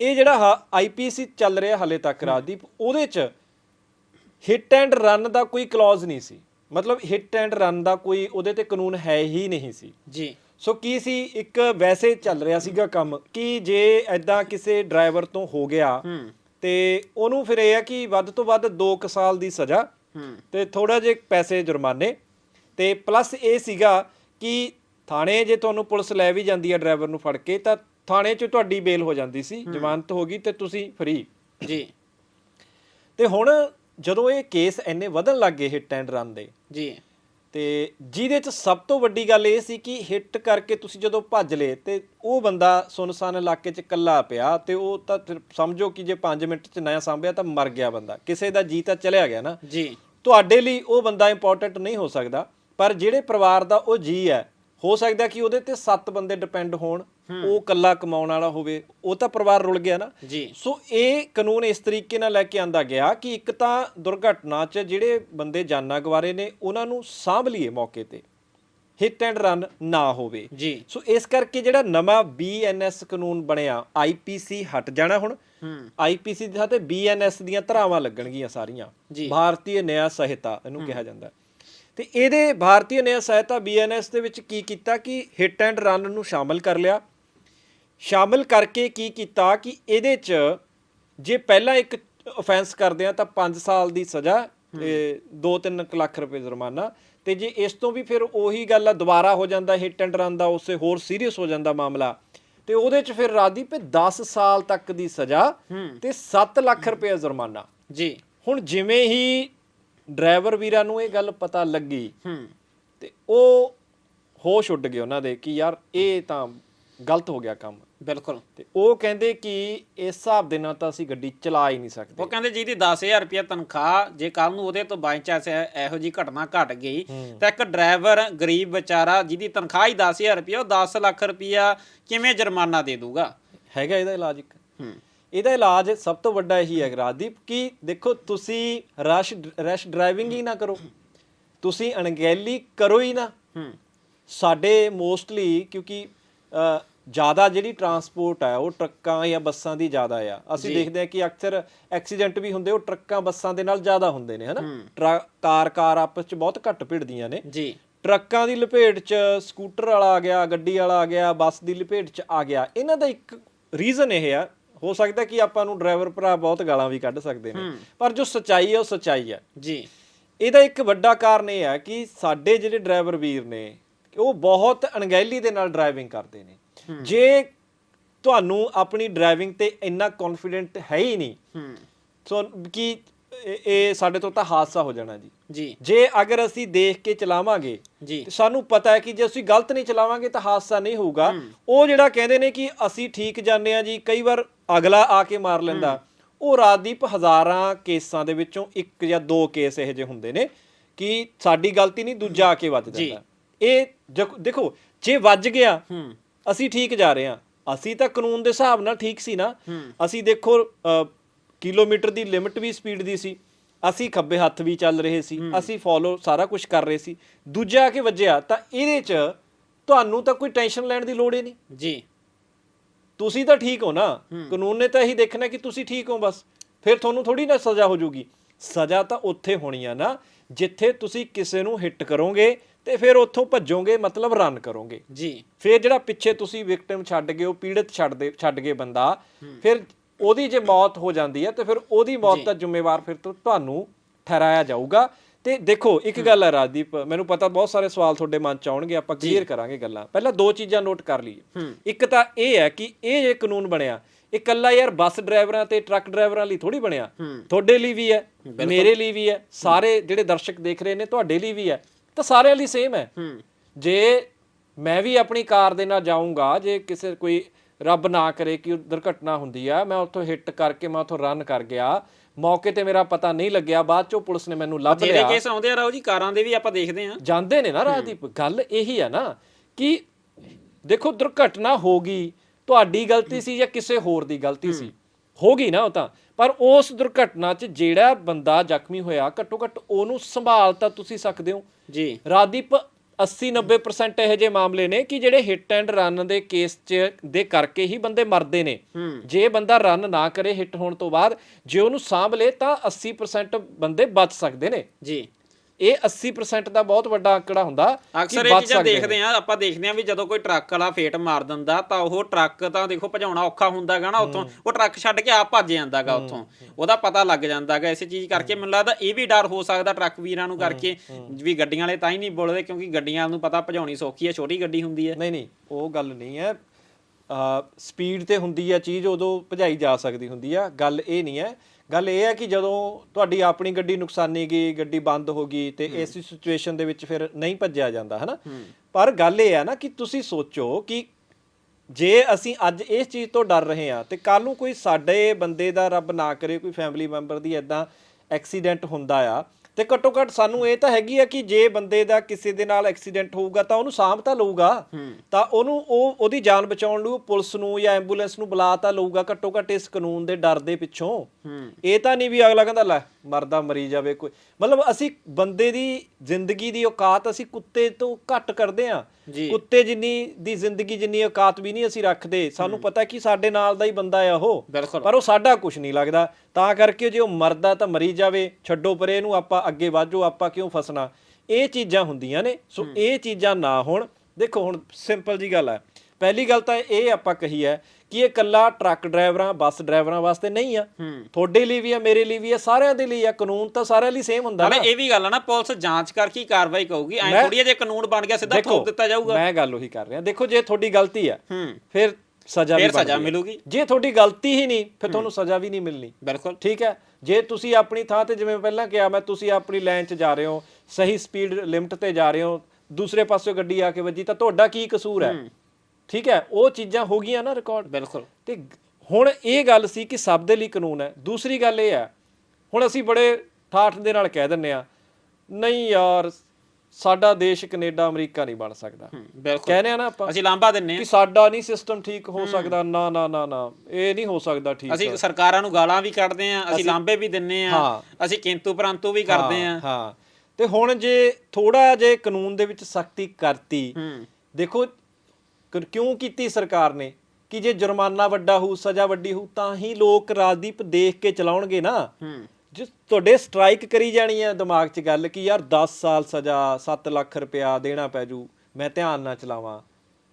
ਇਹ ਜਿਹੜਾ ਆਈਪੀਸੀ ਚੱਲ ਰਿਹਾ ਹਲੇ ਤੱਕ ਰਾਜਦੀਪ ਉਹਦੇ ਚ ਹਿੱਟ ਐਂਡ ਰਨ ਦਾ ਕੋਈ ਕਲੌਜ਼ ਨਹੀਂ ਸੀ। ਮਤਲਬ ਹਿੱਟ ਐਂਡ ਰਨ ਦਾ ਕੋਈ ਉਹਦੇ ਤੇ ਕਾਨੂੰਨ ਹੈ ਹੀ ਨਹੀਂ ਸੀ। ਜੀ। ਸੋ ਕੀ ਸੀ ਇੱਕ ਵੈਸੇ ਚੱਲ ਰਿਹਾ ਸੀਗਾ ਕੰਮ ਕਿ ਜੇ ਐਦਾਂ ਕਿਸੇ ਡਰਾਈਵਰ ਤੋਂ ਹੋ ਗਿਆ ਤੇ ਉਹਨੂੰ ਫਿਰ ਇਹ ਆ ਕਿ ਵੱਧ ਤੋਂ ਵੱਧ 2 ਸਾਲ ਦੀ ਸਜ਼ਾ ਤੇ ਥੋੜਾ ਜਿਹਾ ਪੈਸੇ ਜੁਰਮਾਨੇ ਤੇ ਪਲੱਸ ਇਹ ਸੀਗਾ ਕਿ ਥਾਣੇ ਜੇ ਤੁਹਾਨੂੰ ਪੁਲਿਸ ਲੈ ਵੀ ਜਾਂਦੀ ਹੈ ਡਰਾਈਵਰ ਨੂੰ ਫੜ ਕੇ ਤਾਂ ਥਾਣੇ 'ਚ ਤੁਹਾਡੀ ਬੇਲ ਹੋ ਜਾਂਦੀ ਸੀ ਜ਼ਮਾਨਤ ਹੋ ਗਈ ਤੇ ਤੁਸੀਂ ਫ੍ਰੀ। ਜੀ। ਤੇ ਹੁਣ ਜਦੋਂ ਇਹ ਕੇਸ ਇੰਨੇ ਵਧਣ ਲੱਗ ਗਏ ਹਿੱਟ ਐਂਡ ਰਨ ਦੇ ਜੀ। ਤੇ ਜਿਹਦੇ ਚ ਸਭ ਤੋਂ ਵੱਡੀ ਗੱਲ ਇਹ ਸੀ ਕਿ ਹਿੱਟ ਕਰਕੇ ਤੁਸੀਂ ਜਦੋਂ ਭੱਜ ਲਏ ਤੇ ਉਹ ਬੰਦਾ ਸੁਨਸਾਨ ਇਲਾਕੇ 'ਚ ਇਕੱਲਾ ਪਿਆ ਤੇ ਉਹ ਤਾਂ ਫਿਰ ਸਮਝੋ ਕਿ ਜੇ 5 ਮਿੰਟ 'ਚ ਨਾ ਸਾਂਭਿਆ ਤਾਂ ਮਰ ਗਿਆ ਬੰਦਾ। ਕਿਸੇ ਦਾ ਜੀ ਤਾਂ ਚਲਿਆ ਗਿਆ ਨਾ। ਜੀ। ਤੁਹਾਡੇ ਲਈ ਉਹ ਬੰਦਾ ਇੰਪੋਰਟੈਂਟ ਨਹੀਂ ਹੋ ਸਕਦਾ ਪਰ ਜਿਹੜੇ ਪਰਿਵਾਰ ਦਾ ਉਹ ਜੀ ਹੈ ਹੋ ਸਕਦਾ ਕਿ ਉਹਦੇ ਤੇ 7 ਬੰਦੇ ਡਿਪੈਂਡ ਹੋਣ। ਉਹ ਇਕੱਲਾ ਕਮਾਉਣ ਵਾਲਾ ਹੋਵੇ ਉਹ ਤਾਂ ਪਰਿਵਾਰ ਰੁਲ ਗਿਆ ਨਾ। ਜੀ। ਸੋ ਇਹ ਕਾਨੂੰਨ ਇਸ ਤਰੀਕੇ ਨਾਲ ਲੈ ਕੇ ਆਂਦਾ ਗਿਆ ਕਿ ਇੱਕ ਤਾਂ ਦੁਰਘਟਨਾ 'ਚ ਜਿਹੜੇ ਬੰਦੇ ਜਾਨਾਂ ਗਵਾਰੇ ਨੇ ਉਹਨਾਂ ਨੂੰ ਸਾਂਭ ਲਈਏ ਮੌਕੇ ਤੇ। ਹਿੱਟ ਐਂਡ ਰਨ ਨਾ ਹੋਵੇ। ਜੀ। ਸੋ ਇਸ ਕਰਕੇ ਜਿਹੜਾ ਨਵਾਂ BNS ਕਾਨੂੰਨ ਬਣਿਆ IPC ਹਟ ਜਾਣਾ ਹੁਣ। IPC ਦੀ ਥਾਂ ਤੇ BNS ਦੀਆਂ ਧਰਾਵਾਂ ਲੱਗਣਗੀਆਂ ਸਾਰੀਆਂ। ਭਾਰਤੀ ਨਿਆਂ ਸਹਾਇਤਾ ਇਹਨੂੰ ਕਿਹਾ ਜਾਂਦਾ। ਤੇ ਇਹਦੇ ਭਾਰਤੀ ਨਿਆਂ ਸਹਾਇਤਾ BNS ਦੇ ਵਿੱਚ ਕੀ ਕੀਤਾ ਕਿ ਹਿੱਟ ਐਂਡ ਰਨ ਨੂੰ ਸ਼ਾਮਲ ਕਰ ਲਿਆ। ਸ਼ਾਮਲ ਕਰਕੇ ਕੀ ਕੀਤਾ ਕਿ ਇਹਦੇ 'ਚ ਜੇ ਪਹਿਲਾਂ ਇੱਕ ਅਫੈਂਸ ਕਰਦੇ ਆ ਤਾਂ 5 ਸਾਲ ਦੀ ਸਜ਼ਾ ਤੇ 2-3 ਲੱਖ ਰੁਪਏ ਜੁਰਮਾਨਾ। ਤੇ ਜੇ ਇਸ ਤੋਂ ਵੀ ਫਿਰ ਉਹੀ ਗੱਲ ਆ ਦੁਬਾਰਾ ਹੋ ਜਾਂਦਾ ਹਿੱਟ ਐਂਡ ਰਨ ਦਾ ਉਸੇ ਹੋਰ ਸੀਰੀਅਸ ਹੋ ਜਾਂਦਾ ਮਾਮਲਾ ਤੇ ਉਹਦੇ 'ਚ ਫਿਰ ਰਾਦੀ ਪੇ 10 ਸਾਲ ਤੱਕ ਦੀ ਸਜ਼ਾ ਤੇ 7 ਲੱਖ ਰੁਪਏ ਜੁਰਮਾਨਾ। ਜੀ। ਹੁਣ ਜਿਵੇਂ ਹੀ ਡਰਾਈਵਰ ਵੀਰਾਂ ਨੂੰ ਇਹ ਗੱਲ ਪਤਾ ਲੱਗੀ ਤੇ ਉਹ ਹੋਸ਼ ਉੱਡ ਗਏ ਉਹਨਾਂ ਦੇ ਕਿ ਯਾਰ ਇਹ ਤਾਂ ਗਲਤ ਹੋ ਗਿਆ ਕੰਮ। ਬਿਲਕੁਲ। ਤੇ ਉਹ ਕਹਿੰਦੇ ਕਿ ਇਸ ਹਿਸਾਬ ਦੇ ਨਾਲ ਤਾਂ ਅਸੀਂ ਗੱਡੀ ਚਲਾ ਹੀ ਨਹੀਂ ਸਕਦੇ। ਉਹ ਕਹਿੰਦੇ ਜਿਹਦੀ 10000 ਰੁਪਏ ਤਨਖਾਹ ਜੇ ਕੱਲ ਨੂੰ ਉਹਦੇ ਤੋਂ ਬਾਈ ਚਾਂਸ ਇਹੋ ਜੀ ਘਟਨਾ ਘਟ ਗਈ ਤਾਂ ਇੱਕ ਡਰਾਈਵਰ ਗਰੀਬ ਵਿਚਾਰਾ ਜਿਹਦੀ ਤਨਖਾਹ ਹੀ 10000 ਰੁਪਏ ਉਹ 10 ਲੱਖ ਰੁਪਇਆ ਕਿਵੇਂ ਜੁਰਮਾਨਾ ਦੇ ਦੂਗਾ? ਹੈਗਾ ਇਹਦਾ ਇਲਾਜ ਇੱਕ। ਇਹਦਾ ਇਲਾਜ ਸਭ ਤੋਂ ਵੱਡਾ ਇਹੀ ਹੈ ਰਾਜਦੀਪ ਕਿ ਦੇਖੋ ਤੁਸੀਂ ਰਸ਼ ਰਸ਼ ਡਰਾਈਵਿੰਗ ਹੀ ਨਾ ਕਰੋ। ਤੁਸੀਂ ਅਣਗਹਿਲੀ ਕਰੋ ਹੀ ਨਾ। ਸਾਡੇ ਮੋਸਟਲੀ ਕਿਉਂਕਿ ਜ਼ਿਆਦਾ ਜਿਹੜੀ ਟਰਾਂਸਪੋਰਟ ਹੈ ਉਹ ਟਰੱਕਾਂ ਜਾਂ ਬੱਸਾਂ ਦੀ ਜ਼ਿਆਦਾ ਆ। ਅਸੀਂ ਦੇਖਦੇ ਹਾਂ ਕਿ ਅਕਸਰ ਐਕਸੀਡੈਂਟ ਵੀ ਹੁੰਦੇ ਉਹ ਟਰੱਕਾਂ ਬੱਸਾਂ ਦੇ ਨਾਲ ਜ਼ਿਆਦਾ ਹੁੰਦੇ ਨੇ ਹਨਾ? ਕਾਰ ਕਾਰ ਆਪਸ ਚ ਬਹੁਤ ਘੱਟ ਭਿੜਦੀਆਂ ਨੇ। ਜੀ। ਟਰੱਕਾਂ ਦੀ ਲਪੇਟ ਚ ਸਕੂਟਰ ਵਾਲਾ ਆ ਗਿਆ ਗੱਡੀ ਵਾਲਾ ਆ ਗਿਆ ਬੱਸ ਦੀ ਲਪੇਟ ਚ ਆ ਗਿਆ। ਇਹਨਾਂ ਦਾ ਇੱਕ ਰੀਜ਼ਨ ਇਹ ਆ ਹੋ ਸਕਦਾ ਕਿ ਆਪਾਂ ਨੂੰ ਡਰਾਈਵਰ ਭਰਾ ਬਹੁਤ ਗਾਲਾਂ ਵੀ ਕੱਢ ਸਕਦੇ ਨੇ। ਪਰ ਜੋ ਸਚਾਈ ਹੈ ਉਹ ਸਚਾਈ ਹੈ ਜੀ। ਇਹਦਾ ਇੱਕ ਵੱਡਾ ਕਾਰਨ ਇਹ ਹੈ ਕਿ ਸਾਡੇ ਜਿਹੜੇ ਡਰਾਈਵਰ ਵੀਰ ਨੇ ਉਹ ਬਹੁਤ ਅਣਗਹਿਲੀ ਦੇ ਨਾਲ ਡਰਾਈਵਿੰਗ ਕਰਦੇ ਨੇ। ਜੇ ਤੁਹਾਨੂੰ ਆਪਣੀ ਡਰਾਈਵਿੰਗ ਤੇ ਇੰਨਾ ਕੌਨਫੀਡੈਂਟ ਹੈ ਹੀ ਨਹੀਂ ਹੂੰ। ਸੋ ਕਿ ਇਹ- ਸਾਡੇ ਤੋਂ ਤਾਂ ਹਾਦਸਾ ਹੋ ਜਾਣਾ ਜੀ। ਜੀ। ਜੇ ਅਗਰ ਅਸੀਂ ਦੇਖ ਕੇ ਚਲਾਵਾਂਗੇ ਜੀ। ਤੇ ਸਾਨੂੰ ਪਤਾ ਹੈ ਕਿ ਜੇ ਅਸੀਂ ਗਲਤ ਨਹੀਂ ਚਲਾਵਾਂਗੇ ਤਾਂ ਹਾਦਸਾ ਨਹੀਂ ਹੋਊਗਾ। ਉਹ ਜਿਹੜਾ ਕਹਿੰਦੇ ਨੇ ਕਿ ਅਸੀਂ ਠੀਕ ਜਾਂਦੇ ਆ ਜੀ ਕਈ ਵਾਰ ਅਗਲਾ ਆ ਕੇ ਮਾਰ ਲੈਂਦਾ। ਉਹ ਰਾਜਦੀਪ ਹਜ਼ਾਰਾਂ ਕੇਸਾਂ ਦੇ ਵਿੱਚੋਂ ਇੱਕ ਜਾਂ ਦੋ ਕੇਸ ਇਹੋ ਜਿਹੇ ਹੁੰਦੇ ਨੇ ਕਿ ਸਾਡੀ ਗਲਤੀ ਨਹੀਂ ਦੂਜਾ ਆ ਕੇ ਵੱਜ। ਜਾਂਦਾ। ਇਹ ਦੇਖੋ- ਜੇ ਵੱਜ ਗਿਆ ਅਸੀਂ ਠੀਕ ਜਾ ਰਹੇ ਹਾਂ। ਅਸੀਂ ਤਾਂ ਕਾਨੂੰਨ ਦੇ ਹਿਸਾਬ ਨਾਲ ਠੀਕ ਸੀ ਨਾ। ਅਸੀਂ ਦੇਖੋ ਕਿਲੋਮੀਟਰ ਦੀ ਲਿਮਟ ਵੀ ਸਪੀਡ ਦੀ ਸੀ। ਅਸੀਂ ਖੱਬੇ ਹੱਥ ਵੀ ਚੱਲ ਰਹੇ ਸੀ। ਅਸੀਂ ਫੋਲੋ ਸਾਰਾ ਕੁਝ ਕਰ ਰਹੇ ਸੀ। ਦੂਜਾ ਕੇ ਵੱਜਿਆ ਤਾਂ ਇਹਦੇ 'ਚ ਤੁਹਾਨੂੰ ਤਾਂ ਕੋਈ ਟੈਨਸ਼ਨ ਲੈਣ ਦੀ ਲੋੜ ਹੀ ਨਹੀਂ। ਜੀ। ਤੁਸੀਂ ਤਾਂ ਠੀਕ ਹੋ ਨਾ। ਕਾਨੂੰਨ ਨੇ ਤਾਂ ਇਹੀ ਦੇਖਣਾ ਕਿ ਤੁਸੀਂ ਠੀਕ ਹੋ ਬਸ। ਫਿਰ ਤੁਹਾਨੂੰ ਥੋੜੀ ਨਾ ਸਜ਼ਾ ਹੋ ਜਾਊਗੀ ਸਜ਼ਾ ਤਾਂ ਉੱਥੇ ਹੋਣੀ ਆ ਨਾ ਜਿੱਥੇ ਤੁਸੀਂ ਕਿਸੇ ਨੂੰ ਹਿੱਟ ਕਰੋਗੇ ਤੇ ਫਿਰ ਉੱਥੋਂ ਭੱਜੋਗੇ ਮਤਲਬ ਰਨ ਕਰੋਗੇ। ਜੀ। ਫਿਰ ਜਿਹੜਾ ਪਿੱਛੇ ਤੁਸੀਂ ਵਿਕਟਿਮ ਛੱਡ ਗਏ ਉਹ ਪੀੜਤ ਛੱਡ ਦੇ ਛੱਡ ਗਏ ਬੰਦਾ ਫਿਰ ਉਹਦੀ ਜੇ ਮੌਤ ਹੋ ਜਾਂਦੀ ਹੈ ਤੇ ਫਿਰ ਉਹਦੀ ਮੌਤ ਦਾ ਜ਼ਿੰਮੇਵਾਰ ਫਿਰ ਤੋਂ ਤੁਹਾਨੂੰ ਠਹਿਰਾਇਆ ਜਾਊਗਾ। ਤੇ ਦੇਖੋ ਇੱਕ ਗੱਲ ਹੈ ਰਾਜਦੀਪ ਮੈਨੂੰ ਪਤਾ ਬਹੁਤ ਸਾਰੇ ਸਵਾਲ ਤੁਹਾਡੇ ਮਨ ਚ ਆਉਣਗੇ ਆਪਾਂ ਕਲੀਅਰ ਕਰਾਂਗੇ ਗੱਲਾਂ। ਪਹਿਲਾਂ ਦੋ ਚੀਜ਼ਾਂ ਨੋਟ ਕਰ ਲਈਏ। ਇੱਕ ਤਾਂ ਇਹ ਹੈ ਕਿ ਇਹ ਜੇ ਕਾਨੂੰਨ ਬਣਿਆ ਇਹ ਕੱਲਾ ਯਾਰ ਬੱਸ ਡਰਾਈਵਰਾਂ ਤੇ ਟਰੱਕ ਡਰਾਈਵਰਾਂ ਲਈ ਥੋੜੀ ਬਣਿਆ। ਤੁਹਾਡੇ ਲਈ ਵੀ ਹੈ ਮੇਰੇ ਲਈ ਵੀ ਹੈ ਸਾਰੇ ਜਿਹੜੇ ਦਰਸ਼ਕ ਦੇਖ ਰਹੇ ਨੇ ਤੁਹਾਡੇ ਲਈ ਵੀ ਹੈ। ਤਾਂ ਸਾਰਿਆਂ ਲਈ ਸੇਮ ਹੈ। ਜੇ ਮੈਂ ਵੀ ਆਪਣੀ ਕਾਰ ਦੇ ਨਾਲ ਜਾਊਂਗਾ ਜੇ ਕਿਸੇ ਕੋਈ ਰੱਬ ਨਾ ਕਰੇ ਕਿ ਦੁਰਘਟਨਾ ਹੁੰਦੀ ਆ ਮੈਂ ਉੱਥੋਂ ਹਿੱਟ ਕਰਕੇ ਮੈਂ ਉੱਥੋਂ ਰਨ ਕਰ ਗਿਆ ਮੌਕੇ ਤੇ ਮੇਰਾ ਪਤਾ ਨਹੀਂ ਲੱਗਿਆ ਬਾਅਦ ਚੋਂ ਪੁਲਿਸ ਨੇ ਮੈਨੂੰ ਲੱਭ ਜਿਹੜੇ ਲਿਆ। ਕੇਸ ਆਉਂਦੇ ਆ ਰਾਓ ਜੀ ਕਾਰਾਂ ਦੇ ਵੀ ਆਪਾਂ ਦੇਖਦੇ ਆ ਜਾਂਦੇ ਨੇ ਨਾ ਰਾਜਦੀਪ ਗੱਲ ਇਹੀ ਆ ਨਾ ਕਿ ਦੇਖੋ ਦੁਰਘਟਨਾ ਹੋ ਗਈ ਤੁਹਾਡੀ ਗਲਤੀ ਸੀ ਜਾਂ ਕਿਸੇ ਹੋਰ ਦੀ ਗਲਤੀ ਸੀ। ਹੋ ਗਈ ਨਾ ਉਹ ਤਾਂ। ਪਰ ਉਸ ਦੁਰਘਟਨਾ 'ਚ ਜਿਹੜਾ ਬੰਦਾ ਜ਼ਖਮੀ ਹੋਇਆ ਘੱਟੋ ਘੱਟ ਉਹਨੂੰ ਸੰਭਾਲ ਤਾਂ ਤੁਸੀਂ ਸਕਦੇ ਹੋ। ਜੀ। ਰਾਦੀਪ 80 90% ਇਹੋ ਜਿਹੇ ਮਾਮਲੇ ਨੇ ਕਿ ਜਿਹੜੇ ਹਿੱਟ ਐਂਡ ਰਨ ਦੇ ਕੇਸ 'ਚ ਦੇ ਕਰਕੇ ਹੀ ਬੰਦੇ ਮਰਦੇ ਨੇ। ਜੇ ਬੰਦਾ ਰਨ ਨਾ ਕਰੇ ਹਿੱਟ ਹੋਣ ਤੋਂ ਬਾਅਦ ਜੇ ਉਹਨੂੰ ਸਾਂਭ ਲੇ ਤਾਂ 80% ਬੰਦੇ ਬਚ ਸਕਦੇ ਨੇ। ਜੀ। ਇਹ 80% ਦਾ ਬਹੁਤ ਵੱਡਾ ਅੰਕੜਾ ਹੁੰਦਾ ਕਿ ਅਕਸਰ ਇਹ ਚੀਜ਼ਾਂ। ਦੇਖਦੇ ਆ ਆਪਾਂ ਦੇਖਦੇ ਆ ਵੀ ਜਦੋਂ ਕੋਈ ਟਰੱਕ ਵਾਲਾ ਫੇਟ ਮਾਰ ਦਿੰਦਾ ਤਾਂ ਉਹ ਟਰੱਕ ਤਾਂ ਦੇਖੋ ਭਜਾਉਣਾ ਔਖਾ ਹੁੰਦਾਗਾ ਨਾ ਉੱਥੋਂ। ਉਹ ਟਰੱਕ ਛੱਡ ਕੇ ਆਪ ਭੱਜ ਜਾਂਦਾਗਾ ਉੱਥੋਂ। ਉਹਦਾ ਪਤਾ ਲੱਗ ਜਾਂਦਾਗਾ ਇਸੇ ਚੀਜ਼ ਕਰਕੇ ਮੈਨੂੰ ਲੱਗਦਾ ਇਹ ਵੀ ਡਰ ਹੋ ਸਕਦਾ ਟਰੱਕ ਵੀਰਾਂ ਨੂੰ ਕਰਕੇ ਵੀ ਗੱਡੀਆਂ ਵਾਲੇ ਤਾਂ ਹੀ ਨਹੀਂ ਬੋਲਦੇ ਕਿਉਂਕਿ ਗੱਡੀਆਂ ਨੂੰ ਪਤਾ ਭਜਾਉਣੀ ਸੌਖੀ ਹੈ ਛੋਟੀ ਗੱਡੀ ਹੁੰਦੀ ਹੈ। ਨਹੀਂ ਨਹੀਂ ਉਹ ਗੱਲ ਨਹੀਂ ਹੈ। ਸਪੀਡ ਤੇ ਹੁੰਦੀ ਹੈ ਚੀਜ਼ ਉਦੋਂ ਭਜਾਈ ਜਾ ਸਕਦੀ ਹੁੰਦੀ ਆ। ਗੱਲ ਇਹ ਨਹੀਂ ਹੈ ਗੱਲ ਇਹ ਹੈ ਕਿ ਜਦੋਂ ਤੁਹਾਡੀ ਆਪਣੀ ਗੱਡੀ ਨੁਕਸਾਨੀ ਗਈ ਗੱਡੀ ਬੰਦ ਹੋ ਗਈ ਤੇ ਇਸ ਸਿਚੁਏਸ਼ਨ ਦੇ ਵਿੱਚ ਫਿਰ ਨਹੀਂ ਭੱਜਿਆ ਜਾਂਦਾ ਹੈ। ਨਾ ਪਰ ਗੱਲ ਇਹ ਹੈ ਨਾ ਕਿ ਤੁਸੀਂ ਸੋਚੋ ਕਿ ਜੇ ਅਸੀਂ ਅੱਜ ਇਸ ਚੀਜ਼ ਤੋਂ ਡਰ ਰਹੇ ਹਾਂ ਤੇ ਕੱਲ ਨੂੰ ਕੋਈ ਸਾਡੇ ਬੰਦੇ ਦਾ ਰੱਬ ਨਾ ਕਰੇ ਕੋਈ ਫੈਮਿਲੀ ਮੈਂਬਰ ਦੀ ਐਦਾਂ ਐਕਸੀਡੈਂਟ ਹੁੰਦਾ ਆ ਤੇ ਘੱਟੋ ਘੱਟ ਸਾਨੂੰ ਇਹ ਤਾਂ ਹੈਗੀ ਆ ਕਿ ਜੇ ਬੰਦੇ ਦਾ ਕਿਸੇ ਦੇ ਨਾਲ ਐਕਸੀਡੈਂਟ ਹੋਊਗਾ ਤਾਂ ਉਹਨੂੰ ਸਾਂਭ ਤਾਂ ਲਊਗਾ। ਤਾਂ ਉਹਨੂੰ ਉਹ ਉਹਦੀ ਜਾਨ ਬਚਾਉਣ ਲਈ ਪੁਲਿਸ ਨੂੰ ਜਾਂ ਐਂਬੂਲੈਂਸ ਨੂੰ ਬੁਲਾ ਤਾਂ ਲਊਗਾ ਘੱਟੋ ਘੱਟ ਇਸ ਕਾਨੂੰਨ ਦੇ ਡਰ ਦੇ ਪਿੱਛੋਂ। ਇਹ ਤਾਂ ਨਹੀਂ ਵੀ ਅਗਲਾ ਕਹਿੰਦਾ ਲੈ ਮਰਦਾ ਮਰੀ ਜਾਵੇ ਕੋਈ। ਮਤਲਬ ਅਸੀਂ ਬੰਦੇ ਦੀ ਜ਼ਿੰਦਗੀ ਦੀ ਔਕਾਤ ਅਸੀਂ ਕੁੱਤੇ ਤੋਂ ਘੱਟ ਕਰਦੇ ਆ। ਕੁੱਤੇ ਜਿੰਨੀ ਦੀ ਜ਼ਿੰਦਗੀ ਜਿੰਨੀ ਔਕਾਤ ਵੀ ਨਹੀਂ ਅਸੀਂ ਰੱਖਦੇ ਸਾਨੂੰ ਪਤਾ ਕਿ ਸਾਡੇ ਨਾਲ ਦਾ ਹੀ ਬੰਦਾ ਆ ਉਹ। ਪਰ ਉਹ ਸਾਡਾ ਕੁਝ ਨਹੀਂ ਲੱਗਦਾ। ਤਾਂ ਕਰਕੇ ਜੇ ਉਹ ਮਰਦਾ ਤਾਂ ਮਰੀ ਜਾਵੇ ਛੱਡੋ ਪਰੇ ਇਹਨੂੰ ਆਪਾਂ ਅੱਗੇ ਵਾਜੋ ਆਪਾਂ ਕਿਉਂ ਫਸਣਾ? ਇਹ ਚੀਜ਼ਾਂ ਹੁੰਦੀਆਂ ਨੇ। ਸੋ ਇਹ ਚੀਜ਼ਾਂ ਨਾ ਹੋਣ। ਦੇਖੋ ਹੁਣ ਸਿੰਪਲ ਜੀ ਗੱਲ ਹੈ ਪਹਿਲੀ ਗੱਲ ਤਾਂ ਇਹ ਆਪਾਂ ਕਹੀ ਹੈ ਕਿ ਇਹ ਕੱਲਾ ਟਰੱਕ ਡਰਾਈਵਰਾਂ ਬੱਸ ਡਰਾਈਵਰਾਂ ਵਾਸਤੇ ਨਹੀਂ ਆ। ਤੁਹਾਡੇ ਲਈ ਵੀ ਆ ਮੇਰੇ ਲਈ ਵੀ ਆ ਸਾਰਿਆਂ ਦੇ ਲਈ ਆ। ਕਾਨੂੰਨ ਤਾਂ ਸਾਰਿਆਂ ਲਈ ਸੇਮ ਹੁੰਦਾ ਨਾ। ਇਹ ਵੀ ਗੱਲ ਆ ਨਾ ਪੁਲਿਸ ਜਾਂਚ ਕਰਕੇ ਕਾਰਵਾਈ ਕਰੂਗੀ। ਐ ਥੋੜੀ ਜੇ ਕਾਨੂੰਨ ਬਣ ਗਿਆ ਸਿੱਧਾ ਠੋਕ ਦਿੱਤਾ ਜਾਊਗਾ। ਮੈਂ ਗੱਲ ਉਹੀ ਕਰ ਰਿਹਾ। ਦੇਖੋ ਜੇ ਤੁਹਾਡੀ ਗਲਤੀ ਆ ਫਿਰ ਸਜ਼ਾ ਵੀ ਸਜ਼ਾ। ਮਿਲੂਗੀ। ਜੇ ਤੁਹਾਡੀ ਗਲਤੀ ਹੀ ਨਹੀਂ ਫਿਰ ਤੁਹਾਨੂੰ ਸਜ਼ਾ ਵੀ ਨਹੀਂ ਮਿਲਣੀ। ਬਿਲਕੁਲ। ਠੀਕ ਹੈ? ਜੇ ਤੁਸੀਂ ਆਪਣੀ ਥਾਂ ਤੇ ਜਿਵੇਂ ਪਹਿਲਾਂ ਕਿਹਾ ਮੈਂ ਤੁਸੀਂ ਆਪਣੀ ਲਾਈਨ 'ਚ ਜਾ ਰਹੇ ਹੋ ਸਹੀ ਸਪੀਡ ਲਿਮਟ ਤੇ ਜਾ ਰਹੇ ਹੋ ਦੂਸਰੇ ਪਾਸੇ ਗੱਡੀ ਆ ਕੇ ਵੱਜੀ ਤਾਂ ਤੁਹਾਡਾ ਕੀ ਕਸੂਰ ਹੈ। ਠੀਕ ਹੈ ਉਹ ਚੀਜ਼ਾਂ ਹੋ ਗਈਆਂ ਨਾ ਰਿਕਾਰਡ ਬਿਲਕੁਲ। ਤੇ ਹੁਣ ਇਹ ਗੱਲ ਸੀ ਕਿ ਸਭ ਦੇ ਲਈ ਕਾਨੂੰਨ ਹੈ। ਦੂਸਰੀ ਗੱਲ ਇਹ ਹੈ ਹੁਣ ਅਸੀਂ ਬੜੇ ਠਾਠ ਦੇ ਨਾਲ ਕਹਿ ਦਿੰਨੇ ਆ ਨਹੀਂ ਯਾਰ ਸਾਡਾ ਦੇਸ਼ ਕੈਨੇਡਾ ਅਮਰੀਕਾ ਨਹੀਂ ਬਣ ਸਕਦਾ। ਬਿਲਕੁਲ। ਕਹਿੰਦੇ ਆ ਨਾ ਆਪਾਂ ਅਸੀਂ ਲਾਂਭਾ ਦਿੰਨੇ ਕਿ ਆ ਸਾਡਾ ਨਹੀਂ ਸਿਸਟਮ ਠੀਕ ਹੋ ਸਕਦਾ ਨਾ ਨਾ ਨਾ ਨਾ ਇਹ ਨਹੀਂ ਹੋ ਸਕਦਾ ਠੀਕ। ਅਸੀਂ ਸਰਕਾਰਾਂ ਨੂੰ ਗਾਲਾਂ ਵੀ ਕੱਢਦੇ ਆ ਅਸੀਂ ਲਾਂਭੇ ਵੀ ਦਿੰਨੇ ਆ। ਅਸੀਂ ਕਿੰਤੂ ਪਰੰਤੂ ਵੀ ਕਰਦੇ ਆ ਹਾਂ, ਤੇ ਹੁਣ ਜੇ ਥੋੜਾ ਜੇ ਕਾਨੂੰਨ ਦੇ ਵਿੱਚ ਸਖਤੀ ਕਰਤੀ ਦੇਖੋ ਕ- ਕਿਉਂ ਕੀਤੀ ਸਰਕਾਰ ਨੇ? ਕਿ ਜੇ ਜੁਰਮਾਨਾ ਵੱਡਾ ਹੋਊ ਸਜ਼ਾ ਵੱਡੀ ਹੋਊ ਤਾਂ ਹੀ ਲੋਕ ਰਾਜਦੀਪ ਦੇਖ ਕੇ ਚਲਾਉਣਗੇ ਨਾ। ਜੇ ਤੁਹਾਡੇ ਸਟ੍ਰਾਈਕ ਕਰੀ ਜਾਣੀ ਹੈ ਦਿਮਾਗ 'ਚ ਗੱਲ ਕਿ ਯਾਰ 10 ਸਾਲ ਸਜ਼ਾ 7 ਲੱਖ ਰੁਪਇਆ ਦੇਣਾ ਪੈ ਜੂ ਮੈਂ ਧਿਆਨ ਨਾ ਚਲਾਵਾਂ।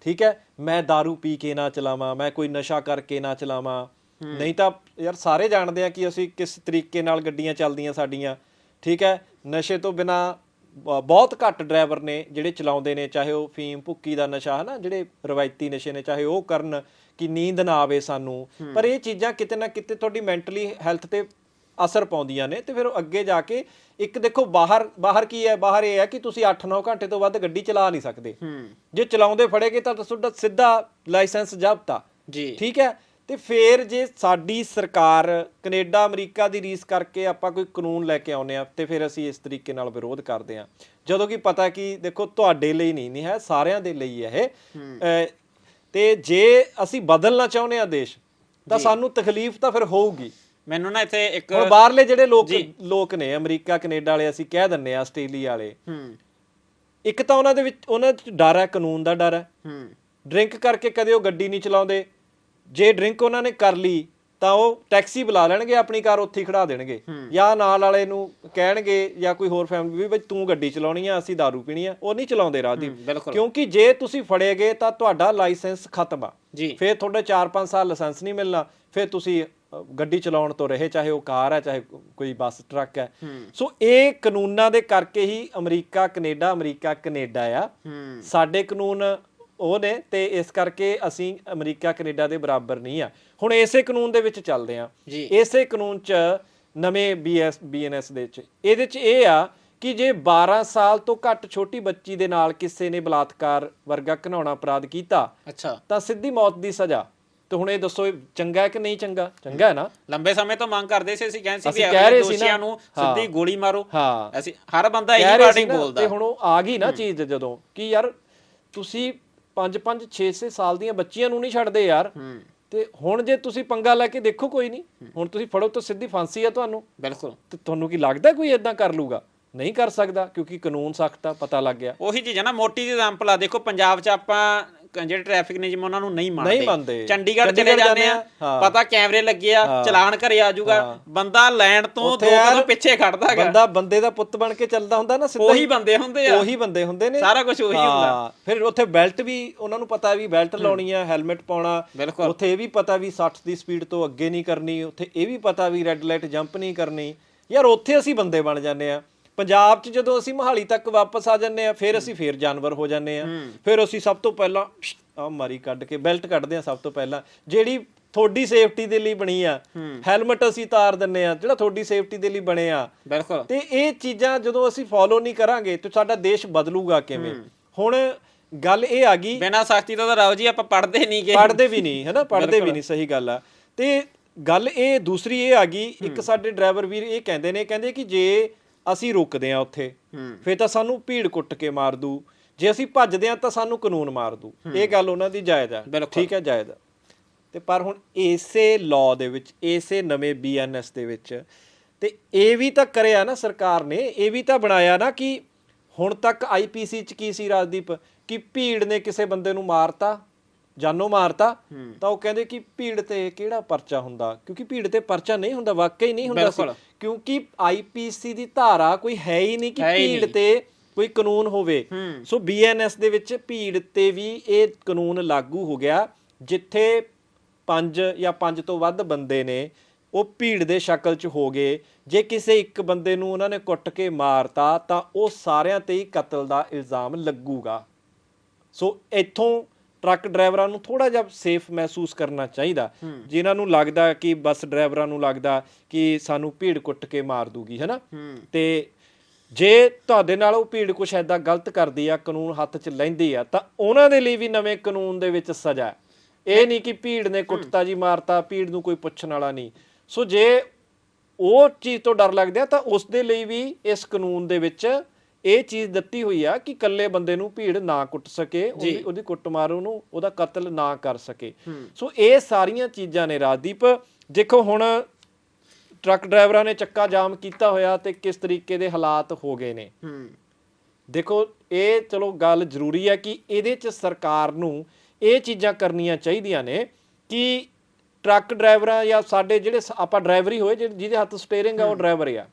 ਠੀਕ ਹੈ? ਮੈਂ दारू ਪੀ ਕੇ ਨਾ ਚਲਾਵਾਂ ਮੈਂ ਕੋਈ ਨਸ਼ਾ ਕਰਕੇ ਨਾ ਚਲਾਵਾਂ। ਨਹੀਂ ਤਾਂ ਯਾਰ ਸਾਰੇ ਜਾਣਦੇ ਆ ਕਿ ਅਸੀਂ ਕਿਸ ਤਰੀਕੇ ਨਾਲ ਗੱਡੀਆਂ ਚੱਲਦੀਆਂ ਸਾਡੀਆਂ। ਠੀਕ ਹੈ? ਨਸ਼ੇ ਤੋਂ ਬਿਨਾ ਬਹੁਤ ਘੱਟ ਡਰਾਈਵਰ ਨੇ ਜਿਹੜੇ ਚਲਾਉਂਦੇ ਨੇ ਚਾਹੇ ਉਹ ਫੀਮ ਭੁੱਕੀ ਦਾ ਨਸ਼ਾ ਹੈ ਨਾ ਜਿਹੜੇ ਰਵਾਇਤੀ ਨਸ਼ੇ ਨੇ ਚਾਹੇ ਉਹ ਕਰਨ ਕਿ ਨੀਂਦ ਨਾ ਆਵੇ ਸਾਨੂੰ। ਪਰ ਇਹ ਚੀਜ਼ਾਂ ਕਿਤੇ ਨਾ ਕਿਤੇ ਤੁਹਾਡੀ ਮੈਂਟਲੀ ਹੈਲਥ ਤੇ ਅਸਰ ਪਾਉਂਦੀਆਂ ਨੇ ਤੇ ਫਿਰ ਉਹ ਅੱਗੇ ਜਾ ਕੇ ਇੱਕ ਦੇਖੋ ਬਾਹਰ ਬਾਹਰ ਕੀ ਹੈ? ਬਾਹਰ ਇਹ ਹੈ ਕਿ ਤੁਸੀਂ 8-9 ਘੰਟੇ ਤੋਂ ਵੱਧ ਗੱਡੀ ਚਲਾ ਨਹੀਂ ਸਕਦੇ। ਜੇ ਚਲਾਉਂਦੇ ਫੜੇਗੇ ਤਾਂ ਤੁਹਾਡਾ ਸਿੱਧਾ ਲਾਇਸੈਂਸ ਜ਼ਬਤ। ਆ ਜੀ। ਠੀਕ ਹੈ? ਤੇ ਫੇਰ ਜੇ ਸਾਡੀ ਸਰਕਾਰ ਕੈਨੇਡਾ ਅਮਰੀਕਾ ਦੀ ਰੀਸ ਕਰਕੇ ਆਪਾਂ ਕੋਈ ਕਾਨੂੰਨ ਲੈ ਕੇ ਆਉਨੇ ਆ ਤੇ ਫਿਰ ਅਸੀਂ ਇਸ ਤਰੀਕੇ ਨਾਲ ਵਿਰੋਧ ਕਰਦੇ ਆ ਜਦੋਂ ਕਿ ਪਤਾ ਕਿ ਦੇਖੋ ਤੁਹਾਡੇ ਲਈ ਨਹੀਂ ਨਹੀਂ ਹੈ ਸਾਰਿਆਂ ਦੇ ਲਈ ਹੈ ਇਹ। ਤੇ ਜੇ ਅਸੀਂ ਬਦਲਣਾ ਚਾਹੁੰਦੇ ਆ ਦੇਸ਼ ਤਾਂ ਸਾਨੂੰ ਤਕਲੀਫ ਤਾਂ ਫਿਰ ਹੋਊਗੀ। ਮੈਨੂੰ ਨਾ ਇੱਥੇ ਇੱਕ ਹੁਣ ਬਾਹਰਲੇ ਜਿਹੜੇ ਲੋਕ ਲੋਕ ਨੇ ਅਮਰੀਕਾ ਕੈਨੇਡਾ ਵਾਲੇ ਅਸੀਂ ਕਹਿ ਦਿੰਨੇ ਆ ਆਸਟ੍ਰੇਲੀਆ ਵਾਲੇ। ਹੂੰ। ਇੱਕ ਤਾਂ ਉਹਨਾਂ ਦੇ ਵਿੱਚ ਉਹਨਾਂ 'ਚ ਡਰ ਹੈ ਕਾਨੂੰਨ ਦਾ ਡਰ ਹੈ। ਹੂੰ। ਡਰਿੰਕ ਕਰਕੇ ਕਦੇ ਉਹ ਗੱਡੀ ਨਹੀਂ ਚਲਾਉਂਦੇ। ਜੇ ਡਰਿੰਕ ਉਹਨਾਂ ਨੇ ਕਰ ਲਈ ਤਾਂ ਉਹ ਟੈਕਸੀ ਬੁਲਾ ਲੈਣਗੇ ਆਪਣੀ ਕਾਰ ਉੱਥੇ ਹੀ ਖੜਾ ਦੇਣਗੇ। ਜਾਂ ਨਾਲ ਵਾਲੇ ਨੂੰ ਕਹਿਣਗੇ ਜਾਂ ਕੋਈ ਹੋਰ ਫੈਮਿਲੀ ਵੀ ਬਈ ਤੂੰ ਗੱਡੀ ਚਲਾਉਣੀ ਆ ਅਸੀਂ दारू ਪੀਣੀ ਆ। ਉਹ ਨਹੀਂ ਚਲਾਉਂਦੇ ਬਿਲਕੁਲ। ਕਿਉਂਕਿ ਜੇ ਤੁਸੀਂ ਫੜੇ ਗਏ ਤਾਂ ਤੁਹਾਡਾ ਲਾਇਸੈਂਸ ਖਤਮ ਆ। ਫਿਰ ਤੁਹਾਡੇ 4-5 ਸਾਲ ਲਾਇਸੈਂਸ ਨਹੀਂ ਮਿਲਣਾ। ਫਿਰ ਤੁਸੀਂ ਗੱਡੀ ਚਲਾਉਣ ਤੋਂ ਰਹੇ ਚਾਹੇ ਉਹ ਕਾਰ ਹੈ ਚਾਹੇ ਕੋਈ ਬੱਸ ਟਰੱਕ ਹੈ। ਸੋ ਇਹ ਕਾਨੂੰਨਾਂ ਦੇ ਕਰਕੇ ਹੀ ਅਮਰੀਕਾ ਕੈਨੇਡਾ ਅਮਰੀਕਾ ਕੈਨੇਡਾ ਆ। ਸਾਡੇ ਕਾਨੂੰਨ ਉਹ ਨੇ ਤੇ ਇਸ ਕਰਕੇ ਅਸੀਂ ਅਮਰੀਕਾ ਕੈਨੇਡਾ ਦੇ ਬਰਾਬਰ ਨਹੀਂ ਆ। ਹੁਣ ਇਸੇ ਕਾਨੂੰਨ ਦੇ ਵਿੱਚ ਚੱਲਦੇ ਆ ਇਸੇ ਕਾਨੂੰਨ ਚ ਨਵੇਂ ਬੀਐਸ ਬੀਐਨਐਸ ਦੇ ਚ ਇਹਦੇ ਚ ਇਹ ਆ ਕਿ ਜੇ 12 ਸਾਲ ਤੋਂ ਘੱਟ ਛੋਟੀ ਬੱਚੀ ਦੇ ਨਾਲ ਕਿਸੇ ਨੇ ਬਲਾਤਕਾਰ ਵਰਗਾ ਘਿਨਾਉਣਾ ਅਪਰਾਧ ਕੀਤਾ ਅੱਛਾ। ਤਾਂ ਸਿੱਧੀ ਮੌਤ ਦੀ ਸਜ਼ਾ। ਤੇ ਹੁਣ ਇਹ ਦੱਸੋ ਚੰਗਾ ਹੈ ਕਿ ਨਹੀਂ ਚੰਗਾ? ਚੰਗਾ ਹੈ ਨਾ? ਲੰਬੇ ਸਮੇਂ ਤੋਂ ਮੰਗ ਕਰਦੇ ਸੀ ਅਸੀਂ ਕਹਿੰਦੇ ਸੀ ਵੀ ਦੋਸ਼ੀਆਂ ਨੂੰ। ਸਿੱਧੀ ਗੋਲੀ ਮਾਰੋ। ਹਾਂ। ਅਸੀਂ ਹਰ ਬੰਦਾ ਇਹੀ ਨਾ, ਬੋਲਦਾ। ਤੇ ਹੁਣ ਉਹ ਆ ਗਈ ਨਾ ਚੀਜ਼ ਜਦੋਂ ਕਿ ਯਾਰ ਤੁਸੀਂ 5 5 6 6 ਸਾਲ ਦੀਆਂ ਬੱਚੀਆਂ ਨੂੰ ਨਹੀਂ ਛੱਡਦੇ ਯਾਰ। ਤੇ ਹੁਣ ਜੇ ਤੁਸੀਂ ਪੰਗਾ ਲੈ ਕੇ ਦੇਖੋ ਕੋਈ ਨਹੀਂ ਹੁਣ ਤੁਸੀਂ ਫੜੋ ਤਾਂ ਸਿੱਧੀ ਫਾਂਸੀ ਆ ਤੁਹਾਨੂੰ। ਬਿਲਕੁਲ। ਤੇ ਤੁਹਾਨੂੰ ਕੀ ਲੱਗਦਾ ਕੋਈ ਇਦਾਂ ਕਰ ਲੂਗਾ? ਨਹੀਂ ਕਰ ਸਕਦਾ ਕਿਉਂਕਿ ਕਾਨੂੰਨ ਸਖਤ ਆ ਪਤਾ ਲੱਗ ਗਿਆ। ਉਹੀ ਚੀਜ਼ ਹੈ ਨਾ ਮੋਟੀ ਜਿਹੀ ਐਗਜ਼ਾਮਪਲ ਆ ਦੇਖੋ ਪੰਜਾਬ 'ਚ ਆਪਾਂ ਜਿਹੜੇ ਟ੍ਰੈਫਿਕ ਨਿਯਮ ਉਹਨਾਂ ਨੂੰ ਨਹੀਂ ਮੰਨਦੇ ਨਹੀਂ ਮੰਨਦੇ। ਚੰਡੀਗੜ੍ਹ ਚਲੇ ਜਾਂਦੇ ਆ। ਪਤਾ ਕੈਮਰੇ ਲੱਗੇ ਆ ਚਲਾਨ ਘਰੇ ਆ ਜਾਊਗਾ। ਬੰਦਾ ਲੈਣ ਤੋਂ ਦੋ ਕਦਮ ਪਿੱਛੇ ਖੜਦਾ ਹੈਗਾ। ਬੰਦਾ ਬੰਦੇ ਦਾ ਪੁੱਤ ਬਣ ਕੇ ਚੱਲਦਾ ਹੁੰਦਾ ਨਾ ਸਿੱਧਾ ਉਹੀ। ਬੰਦੇ ਹੁੰਦੇ ਆ। ਉਹੀ ਬੰਦੇ ਹੁੰਦੇ ਨੇ। ਸਾਰਾ ਕੁਝ ਉਹੀ ਹੁੰਦਾ। ਫਿਰ ਉੱਥੇ ਬੈਲਟ ਵੀ ਉਹਨਾਂ ਨੂੰ ਪਤਾ ਵੀ ਬੈਲਟ ਲਾਉਣੀ ਆ ਹੈਲਮਟ ਪਾਉਣਾ। ਉੱਥੇ ਇਹ ਵੀ ਪਤਾ ਵੀ 60 ਦੀ ਸਪੀਡ ਤੋਂ ਅੱਗੇ ਨਹੀਂ ਕਰਨੀ। ਉੱਥੇ ਇਹ ਵੀ ਪਤਾ ਵੀ ਰੈੱਡ ਲਾਈਟ ਜੰਪ ਨਹੀਂ ਕਰਨੀ। ਯਾਰ ਉੱਥੇ ਅਸੀਂ ਬੰਦੇ ਬਣ ਜਾਂਦੇ ਆ। ਪੰਜਾਬ 'ਚ ਜਦੋਂ ਅਸੀਂ ਮਹਾਲੀ ਤੱਕ ਵਾਪਸ ਆ ਜਾਂਦੇ ਆ ਫਿਰ ਅਸੀਂ ਫੇਰ ਜਾਨਵਰ ਹੋ ਜਾਂਦੇ ਆ ਫਿਰ ਅਸੀਂ ਸਭ ਤੋਂ ਪਹਿਲਾਂ ਆ ਮਾਰੀ ਕੱਢ ਕੇ ਬੈਲਟ ਕੱਢਦੇ ਆ ਸਭ ਤੋਂ ਪਹਿਲਾਂ। ਜਿਹੜੀ ਤੁਹਾਡੀ ਸੇਫਟੀ ਦੇ ਲਈ ਬਣੀ ਆ ਹੈਲਮਟ ਅਸੀਂ ਤਾਰ ਦਿੰਨੇ ਆ ਜਿਹੜਾ ਤੁਹਾਡੀ ਸੇਫਟੀ ਦੇ ਲਈ ਬਣੇ ਆ। ਬਿਲਕੁਲ। ਤੇ ਇਹ ਚੀਜ਼ਾਂ ਜਦੋਂ ਅਸੀਂ ਫੋਲੋ ਨਹੀਂ ਕਰਾਂਗੇ ਤੇ ਸਾਡਾ ਦੇਸ਼ ਬਦਲੂਗਾ ਕਿਵੇਂ? ਹੁਣ ਗੱਲ ਇਹ ਆ ਗਈ ਬਿਨਾਂ ਸਖਤੀ ਤੋਂ ਤਾਂ ਰਾਓ ਜੀ ਆਪਾਂ ਪੜਦੇ ਨਹੀਂ ਗਏ ਪੜਦੇ ਵੀ ਨਹੀਂ ਹੈਨਾ? ਪੜਦੇ ਵੀ ਨਹੀਂ ਸਹੀ ਗੱਲ ਆ। ਤੇ ਗੱਲ ਇਹ ਦੂਸਰੀ ਇਹ ਆ ਗਈ ਇੱਕ ਸਾਡੇ ਡਰਾਈਵਰ ਵੀਰ ਇਹ ਕਹਿੰਦੇ ਨੇ ਕਹਿੰਦੇ ਕਿ ਜੇ ਅਸੀਂ ਰੁਕਦੇ ਆ ਉੱਥੇ। ਹੂੰ। ਫੇਰ ਤਾਂ ਸਾਨੂੰ ਭੀੜ ਕੁੱਟ ਕੇ ਮਾਰ ਦੂ। ਜੇ ਅਸੀਂ ਭੱਜਦੇ ਆ ਤਾਂ ਸਾਨੂੰ ਕਾਨੂੰਨ ਮਾਰ ਦੂ। ਇਹ ਗੱਲ ਉਹਨਾਂ ਦੀ ਜਾਇਜ਼ ਆ। ਬਿਲਕੁਲ। ਠੀਕ ਹੈ ਜਾਇਜ਼ ਆ। ਤੇ ਪਰ ਹੁਣ ਇਸੇ ਲਾਅ ਦੇ ਵਿੱਚ ਇਸੇ ਨਵੇਂ ਬੀਐਨਐਸ ਦੇ ਵਿੱਚ ਤੇ ਇਹ ਵੀ ਤਾਂ ਕਰਿਆ ਨਾ ਸਰਕਾਰ ਨੇ ਇਹ ਵੀ ਤਾਂ ਬਣਾਇਆ ਨਾ ਕਿ ਹੁਣ ਤੱਕ ਆਈਪੀਸੀ ਚ ਕੀ ਸੀ ਰਾਜਦੀਪ? ਕਿ ਭੀੜ ਨੇ ਕਿਸੇ ਬੰਦੇ ਨੂੰ ਮਾਰਤਾ? ਜਾਨੋਂ ਮਾਰਤਾ ਤਾਂ ਉਹ ਕਹਿੰਦੇ ਕਿ ਭੀੜ ਤੇ ਕਿਹੜਾ ਪਰਚਾ ਹੁੰਦਾ? ਕਿਉਂਕਿ ਭੀੜ ਤੇ ਪਰਚਾ ਨਹੀਂ ਹੁੰਦਾ ਵਾਕਈ ਨਹੀਂ ਹੁੰਦਾ ਸੀ। ਕਿਉਂਕਿ ਆਈਪੀਸੀ ਦੀ ਧਾਰਾ ਕੋਈ ਹੈ ਹੀ ਨਹੀਂ ਕਿ ਭੀੜ ਤੇ ਕੋਈ ਕਾਨੂੰਨ ਹੋਵੇ। ਸੋ ਬੀਐਨਐਸ ਦੇ ਵਿੱਚ ਭੀੜ ਤੇ ਵੀ ਇਹ ਕਾਨੂੰਨ ਲਾਗੂ ਹੋ ਗਿਆ ਜਿੱਥੇ ਪੰਜ ਜਾਂ ਪੰਜ ਤੋਂ ਵੱਧ ਬੰਦੇ ਨੇ ਉਹ ਭੀੜ ਦੇ ਸ਼ਕਲ 'ਚ ਹੋ ਗਏ। ਜੇ ਕਿਸੇ ਇੱਕ ਬੰਦੇ ਨੂੰ ਉਹਨਾਂ ਨੇ ਕੁੱਟ ਕੇ ਮਾਰਤਾ ਤਾਂ ਉਹ ਸਾਰਿਆਂ ਤੇ ਹੀ ਕਤਲ ਦਾ ਇਲਜ਼ਾਮ ਲੱਗੂਗਾ। ਸੋ ਇੱਥੋਂ ਟਰੱਕ ਡਰਾਈਵਰਾਂ ਨੂੰ ਥੋੜਾ ਜਿਹਾ ਸੇਫ ਮਹਿਸੂਸ ਕਰਨਾ ਚਾਹੀਦਾ। ਜਿਨ੍ਹਾਂ ਨੂੰ ਲੱਗਦਾ ਕਿ ਬੱਸ ਡਰਾਈਵਰਾਂ ਨੂੰ ਲੱਗਦਾ ਕਿ ਸਾਨੂੰ ਭੀੜ ਕੁੱਟ ਕੇ ਮਾਰ ਦੂਗੀ ਹੈਨਾ? ਤੇ ਜੇ ਤੁਹਾਡੇ ਨਾਲ ਉਹ ਭੀੜ ਕੁਛ ਐਦਾਂ ਗਲਤ ਕਰਦੀ ਆ ਕਾਨੂੰਨ ਹੱਥ 'ਚ ਲੈਂਦੀ ਆ ਤਾਂ ਉਹਨਾਂ ਦੇ ਲਈ ਵੀ ਨਵੇਂ ਕਾਨੂੰਨ ਦੇ ਵਿੱਚ ਸਜ਼ਾ ਹੈ। ਇਹ ਨਹੀਂ ਕਿ ਭੀੜ ਨੇ ਕੁੱਟਤਾ ਜੀ ਮਾਰਤਾ ਭੀੜ ਨੂੰ ਕੋਈ ਪੁੱਛਣ ਵਾਲਾ ਨਹੀਂ। ਸੋ ਜੇ ਉਹ ਚੀਜ਼ ਤੋਂ ਡਰ ਲੱਗਦਾ ਤਾਂ ਉਸ ਦੇ ਲਈ ਵੀ ਇਸ ਕਾਨੂੰਨ ਦੇ ਵਿੱਚ ਇਹ ਚੀਜ਼ ਦਿੱਤੀ ਹੋਈ ਆ ਕਿ ਇਕੱਲੇ ਬੰਦੇ ਨੂੰ ਭੀੜ ਨਾ ਕੁੱਟ ਸਕੇ ਉਹਦੀ ਉਹਦੀ ਕੁੱਟਮਾਰ ਉਹਨੂੰ ਉਹਦਾ ਕਤਲ ਨਾ ਕਰ ਸਕੇ। ਸੋ ਇਹ ਸਾਰੀਆਂ ਚੀਜ਼ਾਂ ਨੇ ਰਾਜਦੀਪ। ਦੇਖੋ ਹੁਣ ਟਰੱਕ ਡਰਾਈਵਰਾਂ ਨੇ ਚੱਕਾ ਜਾਮ ਕੀਤਾ ਹੋਇਆ ਤੇ ਕਿਸ ਤਰੀਕੇ ਦੇ ਹਾਲਾਤ ਹੋ ਗਏ ਨੇ। ਦੇਖੋ ਇਹ ਚਲੋ ਗੱਲ ਜ਼ਰੂਰੀ ਹੈ ਕਿ ਇਹਦੇ ਚ ਸਰਕਾਰ ਨੂੰ ਇਹ ਚੀਜ਼ਾਂ ਕਰਨੀਆਂ ਚਾਹੀਦੀਆਂ ਨੇ ਕਿ ਟਰੱਕ ਡਰਾਈਵਰਾਂ ਜਾਂ ਸਾਡੇ ਜਿਹੜੇ ਆਪਾਂ ਡਰਾਈਵਰੀ ਹੋਏ ਜਿਹਦੇ ਜਿਹਦੇ ਹੱਥ ਸਟੀਅਰਿੰਗ ਆ ਉਹ ਡਰਾਈਵਰ ਆ।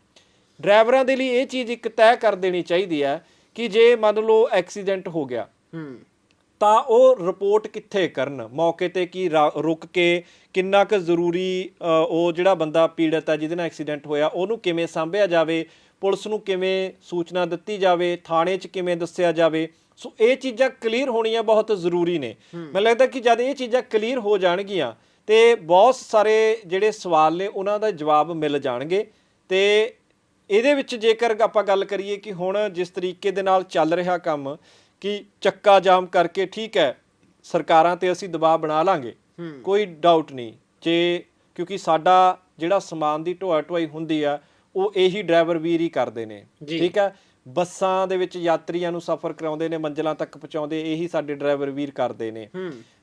ਡਰਾਈਵਰਾਂ ਦੇ ਲਈ ਇਹ ਚੀਜ਼ ਇੱਕ ਤੈਅ ਕਰ ਦੇਣੀ ਚਾਹੀਦੀ ਹੈ ਕਿ ਜੇ ਮੰਨ ਲਓ ਐਕਸੀਡੈਂਟ ਹੋ ਗਿਆ ਹੂੰ। ਤਾਂ ਉਹ ਰਿਪੋਰਟ ਕਿੱਥੇ ਕਰਨ? ਮੌਕੇ ਤੇ ਕੀ ਰੁਕ ਕੇ ਕਿੰਨਾ ਕੁ ਜ਼ਰੂਰੀ ਉਹ ਜਿਹੜਾ ਬੰਦਾ ਪੀੜਤ ਹੈ ਜਿਹਦੇ ਨਾਲ ਐਕਸੀਡੈਂਟ ਹੋਇਆ ਉਹਨੂੰ ਕਿਵੇਂ ਸਾਂਭਿਆ ਜਾਵੇ? ਪੁਲਿਸ ਨੂੰ ਕਿਵੇਂ ਸੂਚਨਾ ਦਿੱਤੀ ਜਾਵੇ? ਥਾਣੇ 'ਚ ਕਿਵੇਂ ਦੱਸਿਆ ਜਾਵੇ? ਸੋ ਇਹ ਚੀਜ਼ਾਂ ਕਲੀਅਰ ਹੋਣੀਆਂ ਬਹੁਤ ਜ਼ਰੂਰੀ ਨੇ। ਮੈਨੂੰ ਲੱਗਦਾ ਕਿ ਜਦ ਇਹ ਚੀਜ਼ਾਂ ਕਲੀਅਰ ਹੋ ਜਾਣਗੀਆਂ ਤੇ ਬਹੁਤ ਸਾਰੇ ਜਿਹੜੇ ਸਵਾਲ ਨੇ ਉਹਨਾਂ ਦਾ ਜਵਾਬ ਮਿਲ ਜਾਣਗੇ। ਤੇ ਇਹਦੇ ਵਿੱਚ ਜੇਕਰ ਆਪਾਂ ਗੱਲ ਕਰੀਏ ਕਿ ਹੁਣ ਜਿਸ ਤਰੀਕੇ ਦੇ ਨਾਲ ਚੱਲ ਰਿਹਾ ਕੰਮ ਕਿ ਚੱਕਾ ਜਾਮ ਕਰਕੇ ਠੀਕ ਹੈ ਸਰਕਾਰਾਂ ਤੇ ਅਸੀਂ ਦਬਾਅ ਬਣਾ ਲਾਂਗੇ ਕੋਈ ਡਾਊਟ ਨਹੀਂ। ਜੇ ਕਿਉਂਕਿ ਸਾਡਾ ਜਿਹੜਾ ਸਮਾਨ ਦੀ ਢੋਆ ਢੋਆਈ ਹੁੰਦੀ ਆ ਉਹ ਇਹੀ ਡਰਾਈਵਰ ਵੀਰ ਹੀ ਕਰਦੇ ਨੇ। ਠੀਕ ਹੈ? ਬੱਸਾਂ ਦੇ ਵਿੱਚ ਯਾਤਰੀਆਂ ਨੂੰ ਸਫ਼ਰ ਕਰਾਉਂਦੇ ਨੇ ਮੰਜ਼ਲਾਂ ਤੱਕ ਪਹੁੰਚਾਉਂਦੇ ਇਹੀ ਸਾਡੇ ਡਰਾਈਵਰ ਵੀਰ ਕਰਦੇ ਨੇ।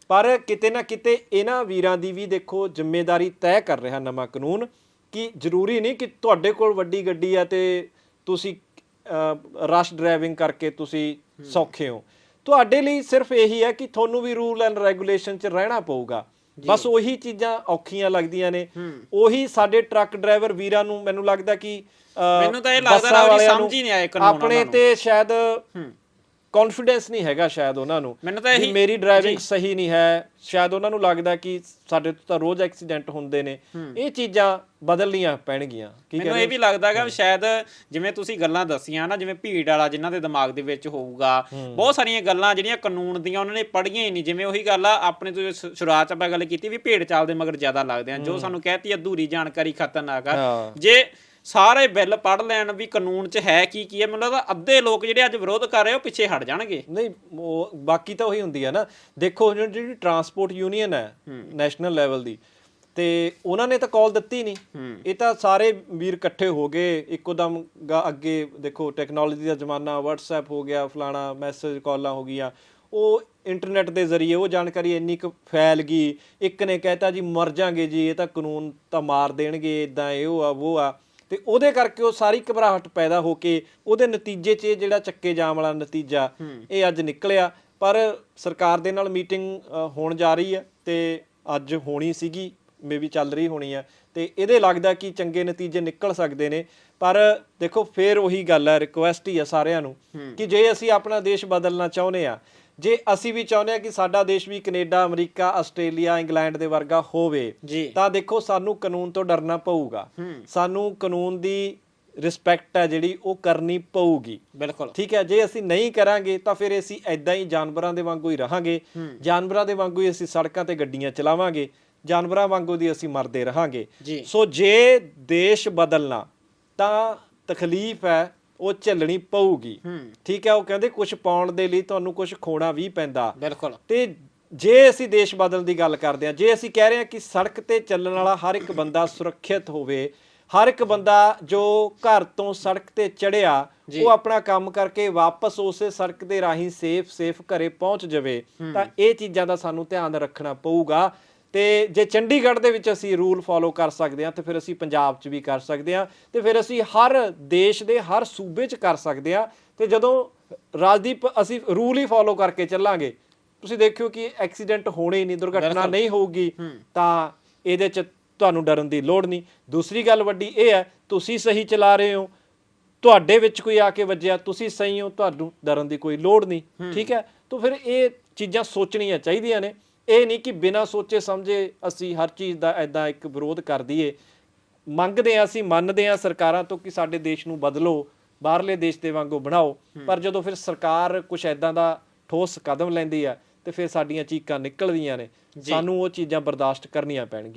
ਪਰ ਕਿਤੇ ਨਾ ਕਿਤੇ ਇਹਨਾਂ ਵੀਰਾਂ ਦੀ ਵੀ ਦੇਖੋ ਜ਼ਿੰਮੇਵਾਰੀ ਤੈਅ ਕਰ ਰਿਹਾ ਨਵਾਂ ਕਾਨੂੰਨ। ਕਿ ਜ਼ਰੂਰੀ ਨਹੀਂ ਕਿ ਤੁਹਾਡੇ ਕੋਲ ਵੱਡੀ ਗੱਡੀ ਆ ਤੇ ਤੁਸੀਂ ਰਸ਼ ਡਰਾਈਵਿੰਗ ਕਰਕੇ ਤੁਸੀਂ ਸੌਖੇ ਹੋ। ਤੁਹਾਡੇ ਲਈ ਸਿਰਫ ਇਹੀ ਹੈ ਕਿ ਤੁਹਾਨੂੰ ਵੀ ਰੂਲ ਐਂਡ ਰੈਗੂਲੇਸ਼ਨ 'ਚ ਰਹਿਣਾ ਪਊਗਾ। ਬਸ ਉਹੀ ਚੀਜ਼ਾਂ ਔਖੀਆਂ ਲੱਗਦੀਆਂ ਨੇ। ਉਹੀ ਸਾਡੇ ਟਰੱਕ ਡਰਾਈਵਰ ਵੀਰਾਂ ਨੂੰ ਮੈਨੂੰ ਲੱਗਦਾ ਕਿ ਮੈਨੂੰ ਤਾਂ ਇਹ ਲੱਗਦਾ ਵਾਲਿਆਂ ਸਮਝ ਹੀ ਨਹੀਂ ਆਏ ਕਾਨੂੰਨ ਆਪਣੇ। ਤੇ ਸ਼ਾਇਦ ਕੌਨਫੀਡੈਂਸ ਨਹੀਂ ਹੈਗਾ ਸ਼ਾਇਦ ਉਹਨਾਂ ਨੂੰ ਮੈਨੂੰ ਤਾਂ ਇਹੀ- ਮੇਰੀ ਡਰਾਈਵਿੰਗ। ਸਹੀ ਨਹੀਂ ਹੈ। ਸ਼ਾਇਦ ਉਹਨਾਂ ਨੂੰ ਲੱਗਦਾ ਕਿ ਸਾਡੇ ਤੋਂ ਤਾਂ ਰੋਜ਼ ਐਕਸੀਡੈਂਟ ਹੁੰਦੇ ਨੇ। ਇਹ ਚੀਜ਼ਾਂ ਬਦਲਣੀਆਂ ਪੈਣਗੀਆਂ। ਕੀ ਮੈਨੂੰ ਇਹ ਵੀ ਲੱਗਦਾ ਹੈਗਾ ਸ਼ਾਇਦ ਜਿਵੇਂ ਤੁਸੀਂ ਗੱਲਾਂ ਦੱਸੀਆਂ ਨਾ ਜਿਵੇਂ ਭੀੜ ਵਾਲਾ ਜਿਨ੍ਹਾਂ ਦੇ ਦਿਮਾਗ ਦੇ ਵਿੱਚ ਹੋਊਗਾ ਬਹੁਤ ਸਾਰੀਆਂ ਗੱਲਾਂ ਜਿਹੜੀਆਂ ਕਾਨੂੰਨ ਦੀਆਂ ਉਹਨਾਂ ਨੇ ਪੜ੍ਹੀਆਂ ਹੀ ਨਹੀਂ। ਜਿਵੇਂ ਉਹੀ ਗੱਲ ਆ ਆਪਣੇ ਤੋਂ ਸ਼ੁਰੂਆਤ ਆਪਾਂ ਗੱਲ ਕੀਤੀ ਵੀ ਭੀੜ ਚਾਲ ਦੇ ਮਗਰ ਜ਼ਿਆਦਾ ਲੱਗਦੇ ਆ। ਜੋ ਸਾਨੂੰ ਕਹਿਤੀ ਅਧੂਰੀ ਜਾਣਕਾਰੀ ਖਤਰਨਾਕ ਆ। ਜੇ ਸਾਰੇ ਬਿੱਲ ਪੜ੍ਹ ਲੈਣ ਵੀ ਕਾਨੂੰਨ 'ਚ ਹੈ ਕੀ ਕੀ ਹੈ। ਮੈਨੂੰ ਲੱਗਦਾ ਅੱਧੇ ਲੋਕ ਜਿਹੜੇ ਅੱਜ ਵਿਰੋਧ ਕਰ ਰਹੇ ਉਹ ਪਿੱਛੇ ਹਟ ਜਾਣਗੇ। ਨਹੀਂ ਉਹ ਬਾਕੀ ਤਾਂ ਉਹੀ ਹੁੰਦੀ ਹੈ ਨਾ। ਦੇਖੋ ਜਿਹੜੀ ਟਰਾਂਸਪੋਰਟ ਯੂਨੀਅਨ ਹੈ ਨੈਸ਼ਨਲ ਲੈਵਲ ਦੀ ਤੇ ਉਹਨਾਂ ਨੇ ਤਾਂ ਕਾਲ ਦਿੱਤੀ ਨਹੀਂ ਇਹ ਤਾਂ ਸਾਰੇ ਵੀਰ ਇਕੱਠੇ ਹੋ ਗਏ। ਇੱਕੋ ਦਮ ਅੱਗੇ ਦੇਖੋ ਟੈਕਨੋਲੋਜੀ ਦਾ ਜ਼ਮਾਨਾ WhatsApp ਹੋ ਗਿਆ ਫਲਾਣਾ ਮੈਸੇਜ ਕਾਲਾਂ ਹੋ ਗਈਆਂ। ਉਹ ਇੰਟਰਨੈਟ ਦੇ ਜ਼ਰੀਏ ਉਹ ਜਾਣਕਾਰੀ ਇੰਨੀ ਕੁ ਫੈਲ ਗਈ। ਇੱਕ ਨੇ ਕਹਿਤਾ ਜੀ ਮਰ ਜਾਾਂਗੇ ਜੀ ਇਹ ਤਾਂ ਕਾਨੂੰਨ ਤਾਂ ਮਾਰ ਦੇਣਗੇ ਇਦਾਂ ਇਹ ਉਹ ਆ ਉਹ ਆ। ਤੇ ਉਹਦੇ ਕਰਕੇ ਉਹ ਸਾਰੀ ਘਬਰਾਹਟ ਪੈਦਾ ਹੋ ਕੇ ਉਹਦੇ ਨਤੀਜੇ 'ਚ ਜਿਹੜਾ ਚੱਕੇ ਜਾਮ ਵਾਲਾ ਨਤੀਜਾ ਇਹ ਅੱਜ ਨਿਕਲਿਆ। ਪਰ ਸਰਕਾਰ ਦੇ ਨਾਲ ਮੀਟਿੰਗ ਹੋਣ ਜਾ ਰਹੀ ਹੈ ਤੇ ਅੱਜ ਹੋਣੀ ਸੀਗੀ ਮੇਬੀ ਚੱਲ ਰਹੀ ਹੋਣੀ ਆ ਤੇ ਇਹਦੇ ਲੱਗਦਾ ਕਿ ਚੰਗੇ ਨਤੀਜੇ ਨਿਕਲ ਸਕਦੇ ਨੇ। ਪਰ ਦੇਖੋ ਫੇਰ ਉਹੀ ਗੱਲ ਹੈ ਰਿਕੁਐਸਟ ਹੀ ਆ ਸਾਰਿਆਂ ਨੂੰ ਕਿ ਜੇ ਅਸੀਂ ਆਪਣਾ ਦੇਸ਼ ਬਦਲਣਾ ਚਾਹੁੰਦੇ ਆ ਜੇ ਅਸੀਂ ਵੀ ਚਾਹੁੰਦੇ ਆ ਕਿ ਸਾਡਾ ਦੇਸ਼ ਵੀ ਕੈਨੇਡਾ ਅਮਰੀਕਾ ਆਸਟ੍ਰੇਲੀਆ ਇੰਗਲੈਂਡ ਦੇ ਵਰਗਾ ਹੋਵੇ ਤਾਂ ਦੇਖੋ ਸਾਨੂੰ ਕਾਨੂੰਨ ਤੋਂ ਡਰਨਾ ਪਊਗਾ। ਸਾਨੂੰ ਕਾਨੂੰਨ ਦੀ ਰਿਸਪੈਕਟ ਹੈ ਜਿਹੜੀ ਉਹ ਕਰਨੀ ਪਊਗੀ। ਬਿਲਕੁਲ। ਠੀਕ ਹੈ ਜੇ ਅਸੀਂ ਨਹੀਂ ਕਰਾਂਗੇ ਤਾਂ ਫਿਰ ਅਸੀਂ ਐਦਾਂ ਹੀ ਜਾਨਵਰਾਂ ਦੇ ਵਾਂਗੂ ਹੀ ਰਹਾਂਗੇ। ਜਾਨਵਰਾਂ ਦੇ ਵਾਂਗੂ ਹੀ ਅਸੀਂ ਸੜਕਾਂ ਤੇ ਗੱਡੀਆਂ ਚਲਾਵਾਂਗੇ। ਜਾਨਵਰਾਂ ਵਾਂਗੂ ਦੀ ਅਸੀਂ ਮਰਦੇ ਰਹਾਂਗੇ। ਸੋ ਜੇ ਦੇਸ਼ ਬਦਲਣਾ ਤਾਂ ਤਕਲੀਫ ਹੈ ਉਹ ਝੱਲਣੀ ਪਊਗੀ। ਠੀਕ ਹੈ ਉਹ ਕਹਿੰਦੇ ਕੁਝ ਪਾਉਣ ਦੇ ਲਈ ਤੁਹਾਨੂੰ ਕੁਝ ਖੋਣਾ ਵੀ ਪੈਂਦਾ। ਬਿਲਕੁਲ। ਤੇ ਜੇ ਅਸੀਂ ਦੇਸ਼ ਬਦਲਣ ਦੀ ਗੱਲ ਕਰਦੇ ਹਾਂ ਜੇ ਅਸੀਂ ਕਹਿ ਰਹੇ ਹਾਂ ਕਿ ਸੜਕ ਤੇ ਚੱਲਣ ਵਾਲਾ ਹਰ ਇੱਕ ਬੰਦਾ ਸੁਰੱਖਿਅਤ ਹੋਵੇ ਹਰ ਇੱਕ ਬੰਦਾ ਜੋ ਘਰ ਤੋਂ ਸੜਕ ਤੇ ਚੜਿਆ ਉਹ ਆਪਣਾ ਕੰਮ ਕਰਕੇ ਵਾਪਸ ਉਸੇ ਸੜਕ ਦੇ ਰਾਹੀਂ ਸੇਫ ਸੇਫ ਘਰੇ ਪਹੁੰਚ ਜਾਵੇ ਤਾਂ ਇਹ ਚੀਜ਼ਾਂ ਦਾ ਸਾਨੂੰ ਧਿਆਨ ਰੱਖਣਾ ਪਊਗਾ। ਤੇ ਜੇ ਚੰਡੀਗੜ੍ਹ ਦੇ ਵਿੱਚ ਅਸੀਂ ਰੂਲ ਫੋਲੋ ਕਰ ਸਕਦੇ ਹਾਂ ਤੇ ਫਿਰ ਅਸੀਂ ਪੰਜਾਬ 'ਚ ਵੀ ਕਰ ਸਕਦੇ ਹਾਂ ਤੇ ਫਿਰ ਅਸੀਂ ਹਰ ਦੇਸ਼ ਦੇ ਹਰ ਸੂਬੇ 'ਚ ਕਰ ਸਕਦੇ ਹਾਂ ਤੇ ਜਦੋਂ ਰਾਜਦੀਪ ਅਸੀਂ ਰੂਲ ਹੀ ਫੋਲੋ ਕਰਕੇ ਚੱਲਾਂਗੇ। ਤੁਸੀਂ ਦੇਖਿਓ ਕਿ ਐਕਸੀਡੈਂਟ ਹੋਣੇ ਨਹੀਂ ਦੁਰਘਟਨਾ ਨਹੀਂ ਹੋਊਗੀ ਤਾਂ ਇਹਦੇ 'ਚ ਤੁਹਾਨੂੰ ਡਰਨ ਦੀ ਲੋੜ ਨਹੀਂ। ਦੂਸਰੀ ਗੱਲ ਵੱਡੀ ਇਹ ਹੈ ਤੁਸੀਂ ਸਹੀ ਚਲਾ ਰਹੇ ਹੋ ਤੁਹਾਡੇ ਵਿੱਚ ਕੋਈ ਆ ਕੇ ਵੱਜਿਆ ਤੁਸੀਂ ਸਹੀ ਹੋ ਤੁਹਾਨੂੰ ਡਰਨ ਦੀ ਕੋਈ ਲੋੜ ਨਹੀਂ ਠੀਕ ਹੈ? ਤਾਂ ਫਿਰ ਇਹ ਚੀਜ਼ਾਂ ਸੋਚਣੀਆਂ ਚਾਹੀਦੀਆਂ ਨੇ। ਇਹ ਨਹੀਂ ਕਿ ਬਿਨਾਂ ਸੋਚੇ ਸਮਝੇ ਅਸੀਂ ਹਰ ਚੀਜ਼ ਦਾ ਐਦਾਂ ਇੱਕ ਵਿਰੋਧ ਕਰ ਦਈਏ। ਮੰਗਦੇ ਆ ਅਸੀਂ ਮੰਨਦੇ ਆ ਸਰਕਾਰਾਂ ਤੋਂ ਕਿ ਸਾਡੇ ਦੇਸ਼ ਨੂੰ ਬਦਲੋ ਬਾਹਰਲੇ ਦੇਸ਼ ਦੇ ਵਾਂਗੂ ਬਣਾਓ ਪਰ ਜਦੋਂ ਫਿਰ ਸਰਕਾਰ ਕੁਝ ਐਦਾਂ ਦਾ ਠੋਸ ਕਦਮ ਲੈਂਦੀ ਆ ਤੇ ਫਿਰ ਸਾਡੀਆਂ ਚੀਕਾਂ ਨਿਕਲਦੀਆਂ ਨੇ। ਸਾਨੂੰ ਉਹ ਚੀਜ਼ਾਂ ਬਰਦਾਸ਼ਤ ਕਰਨੀਆਂ ਪੈਣਗੀਆਂ।